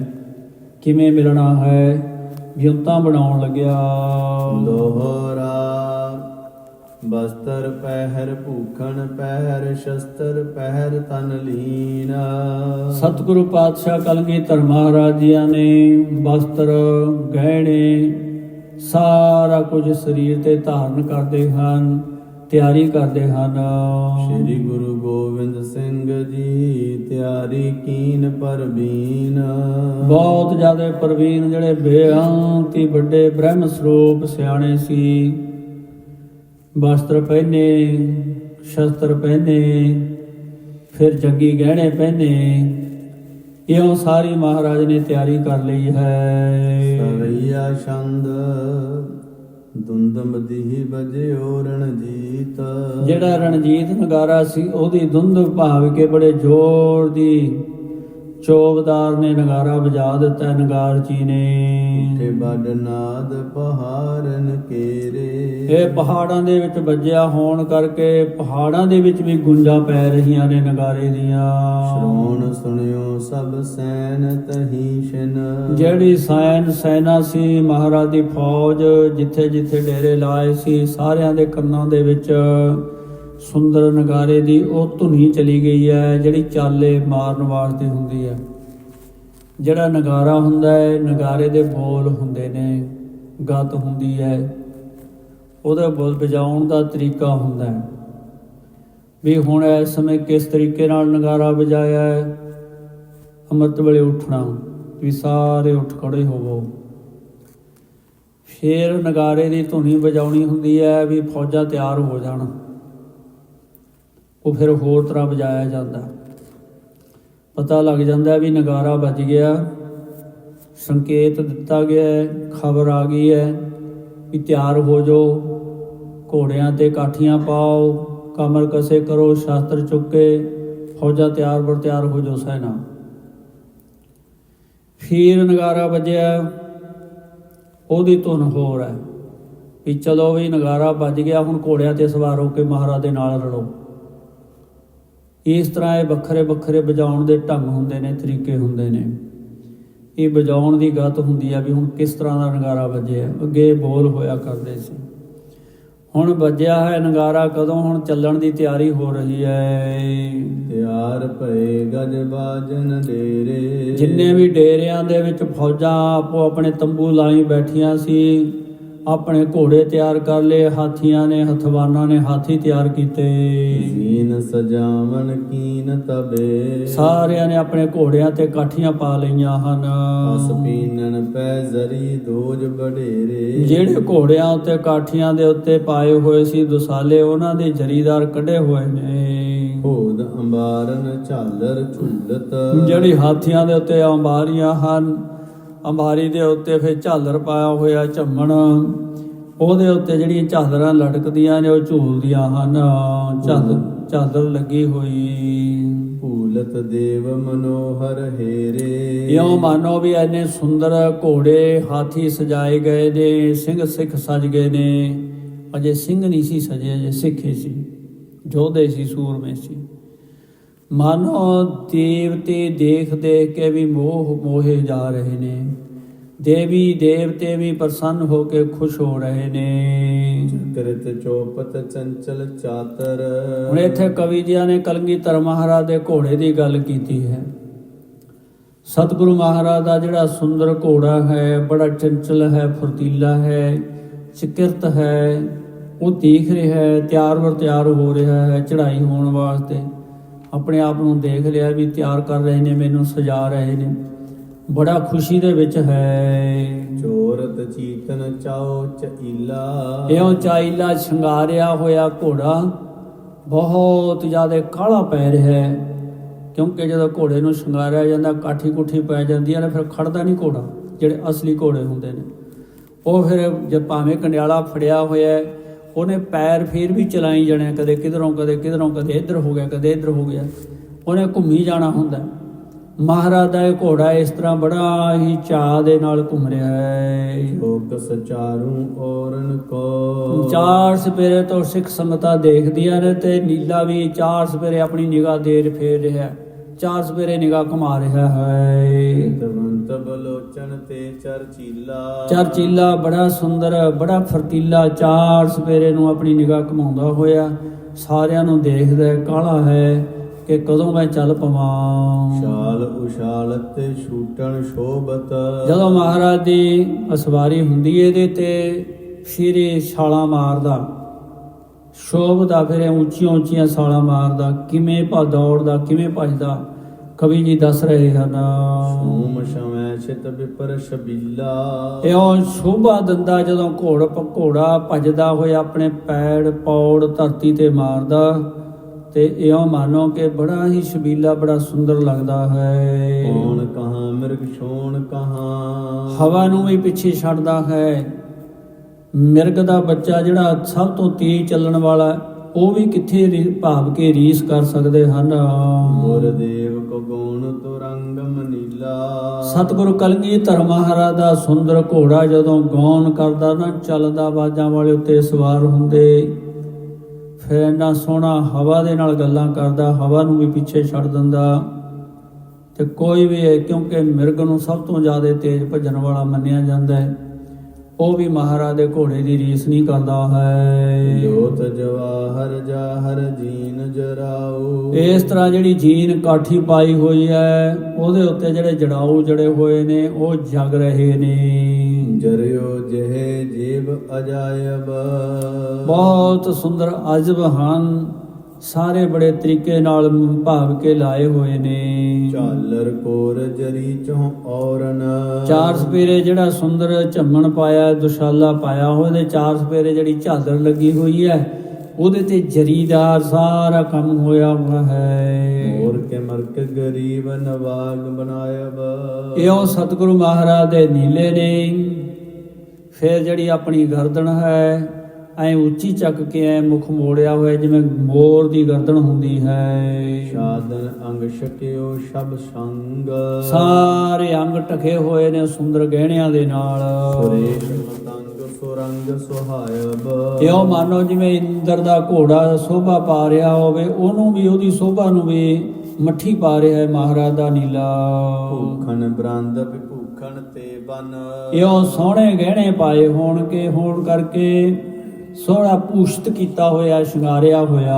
[SPEAKER 1] ਕਿਵੇਂ ਮਿਲਣਾ ਹੈ ਵਿਉਂਤਾਂ ਬਣਾਉਣ ਲੱਗਿਆ।
[SPEAKER 2] ਲੋਹਰਾ ਬਸਤਰ ਪਹਿਰ ਭੂਖਣ ਪਹਿਰ ਸ਼ਸਤਰ ਪਹਿਰ ਤਨ ਲੀਨਾ।
[SPEAKER 1] ਸਤਿਗੁਰੂ ਪਾਤਸ਼ਾਹ ਕਲਗੀਧਰ ਮਹਾਰਾਜ ਜੀਆਂ ਨੇ ਵਸਤਰ ਗਹਿਣੇ ਸਾਰਾ ਕੁਝ ਸਰੀਰ ਤੇ ਧਾਰਨ ਕਰਦੇ ਹਨ ਤਿਆਰੀ ਕਰਦੇ ਹਨ।
[SPEAKER 2] ਸ੍ਰੀ ਗੁਰੂ ਗੋਬਿੰਦ ਸਿੰਘ ਜੀ ਤਿਆਰੀ ਕੀਨ ਪਰਬੀਨ।
[SPEAKER 1] ਬਹੁਤ ਜ਼ਿਆਦਾ ਪ੍ਰਵੀਨ ਜਿਹੜੇ ਬੇਅੰਤੀ ਵੱਡੇ ਬ੍ਰਹਮ ਸਰੂਪ ਸਿਆਣੇ ਸੀ। ਵਸਤਰ ਪਹਿਨੇ ਸ਼ਸਤਰ ਪਹਿਨੇ ਫਿਰ ਜੱਗੀ ਗਹਿਣੇ ਪਹਿਨੇ ਇਉਂ ਸਾਰੀ ਮਹਾਰਾਜ ਨੇ ਤਿਆਰੀ ਕਰ ਲਈ ਹੈ।
[SPEAKER 2] ਸਰਈਆ ਛੰਦ ਦੁੰਦਮ ਦੀ ਬਜਿਓ ਰਣਜੀਤ।
[SPEAKER 1] ਜਿਹੜਾ ਰਣਜੀਤ ਨਗਾਰਾ ਸੀ ਉਹਦੀ ਧੁੰਦ ਭਾਵ ਕੇ ਬੜੇ ਜ਼ੋਰ ਦੀ ਚੋਬਦਾਰ ਨੇ ਨਗਾਰਾ ਵਜਾ ਦਿੱਤਾ ਨਗਾਰ ਜੀ
[SPEAKER 2] ਤੇ
[SPEAKER 1] ਨੇ
[SPEAKER 2] ਬੜ ਨਾਦ ਪਹਾਰਨ ਕੇਰੇ।
[SPEAKER 1] ਇਹ ਪਹਾੜਾਂ ਦੇ ਵਿੱਚ ਵੱਜਿਆ ਹੋਣ ਕਰਕੇ ਪਹਾੜਾਂ ਦੇ ਵਿੱਚ ਵੀ ਗੁੰਜਾਂ ਪੈ ਰਹੀਆਂ ਨੇ ਨਗਾਰੇ ਦੀਆਂ।
[SPEAKER 2] ਸ਼੍ਰੋਣ ਸੁਣਿਓ ਸਭ ਸੈਨ ਤਹੀ ਸ਼ਨ
[SPEAKER 1] ਜਿਹੜੀ ਸੈਨ ਸੈਨਾ ਸੀ ਮਹਾਰਾਜ ਦੀ ਫੌਜ ਜਿੱਥੇ ਜਿੱਥੇ ਡੇਰੇ ਲਾਏ ਸੀ ਸਾਰਿਆਂ ਦੇ ਕੰਨਾਂ ਦੇ ਵਿੱਚ ਸੁੰਦਰ ਨਗਾਰੇ ਦੀ ਉਹ ਧੁਨੀ ਚਲੀ ਗਈ ਹੈ, ਜਿਹੜੀ ਚਾਲੇ ਮਾਰਨ ਵਾਸਤੇ ਹੁੰਦੀ ਹੈ। ਜਿਹੜਾ ਨਗਾਰਾ ਹੁੰਦਾ ਹੈ, ਨਗਾਰੇ ਦੇ ਬੋਲ ਹੁੰਦੇ ਨੇ, ਗਤ ਹੁੰਦੀ ਹੈ। ਉਹਦਾ ਬੋਲ ਵਜਾਉਣ ਦਾ ਤਰੀਕਾ ਹੁੰਦਾ ਹੈ। ਵੀ ਹੁਣ ਇਸ ਸਮੇਂ ਕਿਸ ਤਰੀਕੇ ਨਾਲ ਨਗਾਰਾ ਵਜਾਇਆ ਹੈ? ਅੰਮ੍ਰਿਤ ਵੇਲੇ ਉੱਠਣਾ, ਵੀ ਸਾਰੇ ਉੱਠ ਖੜੇ ਹੋਵੋ। ਫੇਰ ਨਗਾਰੇ ਦੀ ਧੁਨੀ ਵਜਾਉਣੀ ਹੁੰਦੀ ਹੈ, ਵੀ ਫੌਜਾਂ ਤਿਆਰ ਹੋ ਜਾਣ। ਉਹ ਫਿਰ ਹੋਰ ਤਰ੍ਹਾਂ ਵਜਾਇਆ ਜਾਂਦਾ। ਪਤਾ ਲੱਗ ਜਾਂਦਾ ਵੀ ਨਗਾਰਾ ਵੱਜ ਗਿਆ। ਸੰਕੇਤ ਦਿੱਤਾ ਗਿਆ ਹੈ, ਖਬਰ ਆ ਗਈ ਹੈ ਵੀ ਤਿਆਰ ਹੋ ਜਾਓ, ਘੋੜਿਆਂ ਤੇ ਕਾਠੀਆਂ ਪਾਓ, ਕਮਰ ਕਸੇ ਕਰੋ, ਸ਼ਾਸਤਰ ਚੁੱਕੇ, ਫੌਜਾਂ ਤਿਆਰ ਬਰ ਤਿਆਰ ਹੋ ਜਾਓ ਸੈਨਾ। ਫਿਰ ਨਗਾਰਾ ਵੱਜਿਆ, ਉਹਦੀ ਧੁਨ ਹੋਰ ਹੈ ਵੀ ਚਲੋ ਵੀ ਨਗਾਰਾ ਵੱਜ ਗਿਆ, ਹੁਣ ਘੋੜਿਆਂ ਤੇ ਸਵਾਰ ਹੋ ਕੇ ਮਹਾਰਾਜ ਦੇ ਨਾਲ ਰਲੋ। ਇਸ ਤਰ੍ਹਾਂ ਇਹ ਵੱਖਰੇ ਵੱਖਰੇ ਵਜਾਉਣ ਦੇ ਢੰਗ ਹੁੰਦੇ ਨੇ ਤਰੀਕੇ ਹੁੰਦੇ ਨੇ। ਇਹ ਵਜਾਉਣ ਦੀ ਗਤ ਹੁੰਦੀ ਆ ਵੀ ਹੁਣ ਕਿਸ ਤਰ੍ਹਾਂ ਦਾ ਨਗਾਰਾ ਵੱਜਿਆ। ਅੱਗੇ ਬੋਲ ਹੋਇਆ ਕਰਦੇ ਸੀ। ਹੁਣ ਵੱਜਿਆ ਹੈ ਨਗਾਰਾ ਕਦੋਂ? ਹੁਣ ਚੱਲਣ ਦੀ ਤਿਆਰੀ ਹੋ ਰਹੀ ਹੈ
[SPEAKER 2] ਤਿਆਰ ਭਏ ਗਜ ਬਾਜਨ ਡੇਰੇ।
[SPEAKER 1] ਜਿੰਨੇ ਵੀ ਡੇਰਿਆਂ ਦੇ ਵਿੱਚ ਫੌਜਾਂ ਆਪੋ ਆਪਣੇ ਤੰਬੂ ਲਾਈ ਬੈਠੀਆਂ ਸੀ ਆਪਣੇ ਘੋੜੇ ਤਿਆਰ ਕਰ ਲਏ ਹਾਥੀਆਂ ਨੇ ਹਥਵਾਨਾਂ ਨੇ ਹਾਥੀ ਤਿਆਰ ਕੀਤੇ।
[SPEAKER 2] ਜ਼ੀਨ ਸਜਾਵਣ ਕੀਨ ਤਬੇ।
[SPEAKER 1] ਸਾਰਿਆਂ ਨੇ ਆਪਣੇ ਘੋੜਿਆਂ ਤੇ ਕਾਠੀਆਂ ਪਾ ਲਈਆਂ ਹਨ।
[SPEAKER 2] ਅਸ ਪੀਨਨ ਪੈ ਜ਼ਰੀ ਦੋਜ ਬਡੇਰੇ
[SPEAKER 1] ਜਿਹੜੇ ਘੋੜਿਆਂ ਉੱਤੇ ਕਾਠੀਆਂ ਦੇ ਉੱਤੇ ਪਾਏ ਹੋਏ ਸੀ ਦੁਸਾਲੇ ਉਹਨਾਂ ਦੇ ਜਰੀਦਾਰ ਕੱਢੇ ਹੋਏ ਨੇ।
[SPEAKER 2] ਹੋਦ ਅੰਬਾਰਨ ਝਾਲਰ ਝੁੱਲਤ।
[SPEAKER 1] ਜਿਹੜੀ ਹਾਥੀਆਂ ਦੇ ਉੱਤੇ ਅੰਬਾਰੀਆਂ ਹਨ ਅੰਬਾਰੀ ਦੇ ਉੱਤੇ ਫਿਰ ਝਾਲਰ ਪਾਇਆ ਹੋਇਆ ਝੰਮਣ। ਉਹਦੇ ਉੱਤੇ ਜਿਹੜੀਆਂ ਝਾਲਰਾਂ ਲਟਕਦੀਆਂ ਨੇ ਉਹ ਝੂਲਦੀਆਂ ਹਨ। ਝਾਲ ਝਾਲਰ ਲੱਗੀ ਹੋਈ।
[SPEAKER 2] ਭੂਲਤ ਦੇਵ ਮਨੋਹਰ ਹੇਰੇ।
[SPEAKER 1] ਇਉਂ ਮਾਨੋ ਵੀ ਐਨੇ ਸੁੰਦਰ ਘੋੜੇ ਹਾਥੀ ਸਜਾਏ ਗਏ ਨੇ ਸਿੰਘ ਸਿੱਖ ਸਜ ਗਏ ਨੇ। ਅਜੇ ਸਿੰਘ ਨਹੀਂ ਸੀ ਸਜੇ ਅਜੇ ਸਿੱਖੇ ਸੀ। ਜੋਧੇ ਸੀ ਸੂਰਮੇ ਸੀ। ਮਾਨੋ ਦੇਵਤੇ ਦੇਖ ਦੇਖ ਕੇ ਵੀ ਮੋਹ ਮੋਹੇ ਜਾ ਰਹੇ ਨੇ। ਦੇਵੀ ਦੇਵਤੇ ਵੀ ਪ੍ਰਸੰਨ ਹੋ ਕੇ ਖੁਸ਼ ਹੋ ਰਹੇ ਨੇ।
[SPEAKER 2] ਕ੍ਰਿਤ ਚੋਪਤ ਚੰਚਲ ਚਾਤਰ।
[SPEAKER 1] ਹੁਣ ਇੱਥੇ ਕਵੀ ਜੀਆਂ ਨੇ ਕਲਗੀਧਰ ਮਹਾਰਾਜ ਦੇ ਘੋੜੇ ਦੀ ਗੱਲ ਕੀਤੀ ਹੈ। ਸਤਿਗੁਰੂ ਮਹਾਰਾਜ ਦਾ ਜਿਹੜਾ ਸੁੰਦਰ ਘੋੜਾ ਹੈ ਬੜਾ ਚੰਚਲ ਹੈ ਫੁਰਤੀਲਾ ਹੈ ਚਕਿਰਤ ਹੈ ਉਹ ਦੇਖ ਰਿਹਾ ਹੈ ਤਿਆਰ ਵਰ ਤਿਆਰ ਹੋ ਰਿਹਾ ਹੈ ਚੜ੍ਹਾਈ ਹੋਣ ਵਾਸਤੇ। ਆਪਣੇ ਆਪ ਨੂੰ ਦੇਖ ਲਿਆ ਵੀ ਤਿਆਰ ਕਰ ਰਹੇ ਨੇ ਮੈਨੂੰ ਸਜਾ ਰਹੇ ਨੇ। ਬੜਾ ਖੁਸ਼ੀ ਦੇ ਵਿੱਚ ਹੈ।
[SPEAKER 2] ਚੋਰਤ ਚੀਤਨ ਚਾਓ ਚਈਲਾ।
[SPEAKER 1] ਇਉਂ ਚਾਈਲਾ ਸ਼ਿੰਗਾਰਿਆ ਹੋਇਆ ਘੋੜਾ ਬਹੁਤ ਜ਼ਿਆਦਾ ਕਾਲਾ ਪੈ ਰਿਹਾ ਹੈ ਕਿਉਂਕਿ ਜਦੋਂ ਘੋੜੇ ਨੂੰ ਸ਼ਿੰਗਾਰਿਆ ਜਾਂਦਾ ਕਾਠੀ ਕੁੱਠੀ ਪੈ ਜਾਂਦੀ ਹੈ ਨਾ ਫਿਰ ਖੜਦਾ ਨਹੀਂ ਘੋੜਾ ਜਿਹੜੇ ਅਸਲੀ ਘੋੜੇ ਹੁੰਦੇ ਨੇ। ਉਹ ਫਿਰ ਜੇ ਭਾਵੇਂ ਕੰਡਿਆਲਾ ਫੜਿਆ ਹੋਇਆ ਹੈ, ਉਹਨੇ ਪੈਰ ਫੇਰ ਵੀ ਚਲਾਈ ਜਾਣੇ ਕਦੇ ਕਿਧਰੋਂ ਕਦੇ ਕਿਧਰੋਂ ਕਦੇ ਇੱਧਰ ਹੋ ਗਿਆ ਕਦੇ ਇੱਧਰ ਹੋ ਗਿਆ ਉਹਨੇ ਘੁੰਮੀ ਜਾਣਾ ਹੁੰਦਾ। ਮਹਾਰਾਜ ਦਾ ਇਹ ਘੋੜਾ ਇਸ ਤਰ੍ਹਾਂ ਬੜਾ ਹੀ ਚਾਅ ਦੇ ਨਾਲ ਘੁੰਮ ਰਿਹਾ ਹੈ
[SPEAKER 2] ਲੋਕ ਸਚਾਰੂ ਔਰਨ ਕੋ
[SPEAKER 1] ਚਾਰ ਸਪੇਰੇ ਤੋਂ ਸਿੱਖ ਸੰਗਤਾਂ ਦੇਖਦੀਆਂ ਨੇ ਤੇ ਨੀਲਾ ਵੀ ਚਾਰ ਸਪੇਰੇ ਆਪਣੀ ਨਿਗਾਹ ਦੇ ਫੇਰ ਰਿਹਾ। ਚਾਰ ਸਪੇਰੇ ਨਿਗਾਹ ਘੁਮਾ ਰਿਹਾ ਹੈ
[SPEAKER 2] ਤਵੰਤ ਬਲੋਚਨ ਤੇ ਚਰਚੀਲਾ
[SPEAKER 1] ਚਾਰ ਚੀਲਾ ਬੜਾ ਸੁੰਦਰ ਬੜਾ ਫਰਤੀਲਾ ਚਾਰ ਸਪੇਰੇ ਨੂੰ ਆਪਣੀ ਨਿਗਾਹ ਘੁਮਾਉਂਦਾ ਹੋਇਆ। ਸਾਰਿਆਂ ਨੂੰ ਦੇਖਦਾ ਕਾਲਾ ਹੈ ਕਿ ਕਦੋਂ ਮੈਂ ਚੱਲ ਪਵਾਂ।
[SPEAKER 2] ਸ਼ਾਲ ਉਸ਼ਾਲ ਤੇ ਛੂਟਣ ਸ਼ੋਭਤ।
[SPEAKER 1] ਜਦੋਂ ਮਹਾਰਾਜ ਦੀ ਅਸਵਾਰੀ ਹੁੰਦੀ ਏ ਇਹਦੇ ਤੇ ਸ਼ੀਰੇ ਛਾਲਾਂ ਮਾਰਦਾ। ਸ਼ੋਭਦਾ ਫਿਰ ਇਹ ਉੱਚੀਆਂ ਉੱਚੀਆਂ ਛਾਲਾਂ ਮਾਰਦਾ। ਕਿਵੇਂ ਭਾ ਦੌੜਦਾ ਕਿਵੇਂ ਭੱਜਦਾ। ਕਵੀ ਜੀ ਦੱਸ ਰਹੇ ਹਨ।
[SPEAKER 2] ਸੋਮ ਸ਼ਮੈ ਚਿਤ ਵਿਪਰ ਸ਼ਬੀਲਾ।
[SPEAKER 1] ਇਉਂ ਸ਼ੋਭਾ ਦਿੰਦਾ ਜਦੋਂ ਘੋੜ ਘੋੜਾ ਭੱਜਦਾ ਹੋਇਆ ਆਪਣੇ ਪੈੜ ਪੌੜ ਧਰਤੀ ਤੇ ਮਾਰਦਾ। ਤੇ ਇਉਂ ਮਾਨੋ ਕਿ ਬੜਾ ਹੀ ਸ਼ਬੀਲਾ ਬੜਾ ਸੁੰਦਰ ਲੱਗਦਾ ਹੈ।
[SPEAKER 2] ਕੌਣ ਕਹਾਂ ਮਿਰਗ ਛੋਣ ਕਹਾਂ।
[SPEAKER 1] ਹਵਾ ਨੂੰ ਵੀ ਪਿੱਛੇ ਛੱਡਦਾ ਹੈ। ਮਿਰਗ ਦਾ ਬੱਚਾ ਜਿਹੜਾ ਸਭ ਤੋਂ ਤੇਜ਼ ਚੱਲਣ ਵਾਲਾ ਉਹ ਵੀ ਕਿੱਥੇ ਭਾਵ ਕੇ ਰੀਸ ਕਰ ਸਕਦੇ ਹਨ।
[SPEAKER 2] ਗੁਰ ਸਤਿਗੁਰੂ
[SPEAKER 1] ਸਤਿਗੁਰੂ ਕਲਗੀਧਰ ਮਹਾਰਾਜ ਦਾ ਸੁੰਦਰ ਘੋੜਾ ਜਦੋਂ ਗਾਉਣ ਕਰਦਾ ਨਾ ਚੱਲਦਾ ਬਾਜਾਂ ਵਾਲੇ ਉੱਤੇ ਸਵਾਰ ਹੁੰਦੇ। ਫਿਰ ਇੰਨਾ ਸੋਹਣਾ ਹਵਾ ਦੇ ਨਾਲ ਗੱਲਾਂ ਕਰਦਾ, ਹਵਾ ਨੂੰ ਵੀ ਪਿੱਛੇ ਛੱਡ ਦਿੰਦਾ। ਤੇ ਕੋਈ ਵੀ ਹੈ ਕਿਉਂਕਿ ਮਿਰਗ ਨੂੰ ਸਭ ਤੋਂ ਜ਼ਿਆਦਾ ਤੇਜ਼ ਭੱਜਣ ਵਾਲਾ ਮੰਨਿਆ ਜਾਂਦਾ ਹੈ। ਉਹ ਵੀ ਮਹਾਰਾਜ ਦੇ ਘੋੜੇ ਦੀ ਰੀਸ ਨਹੀਂ ਕਰਦਾ ਹੈ।
[SPEAKER 2] ਜੋਤ ਜਵਾਹਰ ਜਾਹਰ ਜੀਨ ਜਰਾਉ
[SPEAKER 1] ਇਸ ਤਰ੍ਹਾਂ ਜਿਹੜੀ ਜੀਨ ਕਾਠੀ ਪਾਈ ਹੋਈ ਹੈ ਉਹਦੇ ਉੱਤੇ ਜਿਹੜੇ ਜੜਾਊ ਜੜੇ ਹੋਏ ਨੇ ਉਹ ਜਗ ਰਹੇ ਨੇ।
[SPEAKER 2] ਜਰਿਓ ਜਿਹੇ ਜੀਵ ਅਜਾਇਬ।
[SPEAKER 1] ਬਹੁਤ ਸੁੰਦਰ ਅਜਬ ਹਨ। ਸਾਰੇ ਬੜੇ ਤਰੀਕੇ ਨਾਲ ਭਾਵ ਕੇ ਲਾਏ ਹੋਏ ਨੇ।
[SPEAKER 2] ਝਾਲਰ ਕੋਰ ਜਰੀ ਚੋਂ ਔਰਨ।
[SPEAKER 1] ਚਾਰ ਸਪੇਰੇ ਜਿਹੜਾ ਸੁੰਦਰ ਝੰਮਣ ਪਾਇਆ ਦੁਸ਼ਾਲਾ ਪਾਇਆ ਉਹਦੇ ਚਾਰ ਸਪੇਰੇ ਜਿਹੜੀ ਝਾਲਰ ਲੱਗੀ ਹੋਈ ਹੈ ਉਹਦੇ ਤੇ ਜਰੀਦਾਰ ਸਾਰਾ ਕੰਮ ਹੋਇਆ ਹੋਇਆ ਹੈ।
[SPEAKER 2] ਮੋਰ ਕੇ ਮਰਕ ਗਰੀਬ ਨਵਾਗ ਬਣਾਇਬ।
[SPEAKER 1] ਇਹੋ ਸਤਿਗੁਰੂ ਮਹਾਰਾਜ ਦੇ ਨੀਲੇ ਨੇ। ਫਿਰ ਜਿਹੜੀ ਆਪਣੀ ਗਰਦਨ ਹੈ ਐ ਉੱਚੀ ਚੱਕ ਕੇ ਐ ਮੁਖ ਮੋੜਿਆ ਹੋਇਆ ਜਿਵੇਂ ਮੋਰ ਦੀ ਗਰਦਨ ਹੁੰਦੀ ਹੈ।
[SPEAKER 2] ਸ਼ਾਦਨ ਅੰਗ ਛਕਿਓ ਸ਼ਬ ਸੰਗ।
[SPEAKER 1] ਸਾਰੇ ਅੰਗ ਟਕੇ ਹੋਏ ਨੇ ਸੁੰਦਰ ਗਹਿਣਿਆਂ ਦੇ ਨਾਲ।
[SPEAKER 2] ਸੁਰੇਸ਼ ਮਤੰਗ ਸੁਰੰਗ ਸੁਹਾਇਬ।
[SPEAKER 1] ਇਹੋ ਮਾਨੋ ਜਿਵੇਂ ਇੰਦਰ ਦਾ ਘੋੜਾ ਸੋਭਾ ਪਾ ਰਿਹਾ ਹੋਵੇ ਉਹਨੂੰ ਵੀ ਉਹਦੀ ਸੋਭਾ ਨੂੰ ਵੀ ਮੱਠੀ ਪਾ ਰਿਹਾ ਹੈ ਮਹਾਰਾਜ ਦਾ ਨੀਲਾ।
[SPEAKER 2] ਭੂਖਣ ਬ੍ਰੰਦ ਵਿਭੂਖਣ ਤੇ ਬਨ।
[SPEAKER 1] ਇਹੋ ਸੋਹਣੇ ਗਹਿਣੇ ਪਾਏ ਹੋਣ ਕੇ ਹੋਣ ਕਰਕੇ ਸੋਹਣਾ ਪੂਸ਼ਤ ਕੀਤਾ ਹੋਇਆ ਸ਼ਿੰਗਾਰਿਆ ਹੋਇਆ।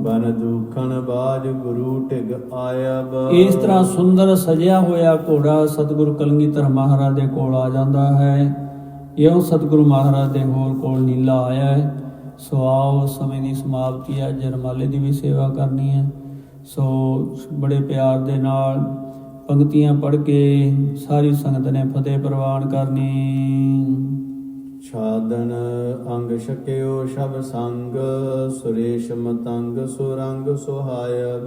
[SPEAKER 2] ਬਨ ਦੁਖਣ ਬਾਜ ਗੁਰੂ ਢਿਗ ਆਇਬ
[SPEAKER 1] ਇਸ ਤਰ੍ਹਾਂ ਸੁੰਦਰ ਸਜਿਆ ਹੋਇਆ ਘੋੜਾ ਸਤਿਗੁਰੂ ਕਲਗੀਧਰ ਮਹਾਰਾਜ ਦੇ ਕੋਲ ਆ ਜਾਂਦਾ ਹੈ। ਇਉਂ ਸਤਿਗੁਰੂ ਮਹਾਰਾਜ ਦੇ ਹੋਰ ਕੋਲ ਨੀਲਾ ਆਇਆ ਹੈ। ਸੋ ਆਓ ਸਮੇਂ ਦੀ ਸਮਾਪਤੀ ਹੈ ਜਰਮਾਲੇ ਦੀ ਵੀ ਸੇਵਾ ਕਰਨੀ ਹੈ। ਸੋ ਬੜੇ ਪਿਆਰ ਦੇ ਨਾਲ ਪੰਕਤੀਆਂ ਪੜ੍ਹ ਕੇ ਸਾਰੀ ਸੰਗਤ ਨੇ ਫਤਿਹ ਪ੍ਰਵਾਨ ਕਰਨੀ।
[SPEAKER 2] ਛਾਦਨ ਅੰਗ ਛਕਿਓ ਸ਼ਬ ਸੰਗ, ਸੁਰੇਸ਼ ਮਤੰਗ ਸੁਰੰਗ ਸੁਹਾਇਬ।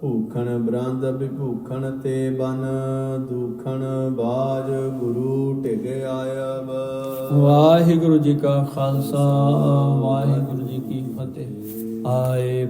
[SPEAKER 2] ਭੂਖਣ ਬ੍ਰੰਦ ਵਿਭੂਖਣ ਤੇ ਬਨ, ਦੁਖਣ ਬਾਜ ਗੁਰੂ ਢਿਗ ਆਇਬ।
[SPEAKER 1] ਵਾਹਿਗੁਰੂ ਜੀ ਕਾ ਖਾਲਸਾ, ਵਾਹਿਗੁਰੂ ਜੀ ਕੀ ਫਤਿਹ। ਆਏ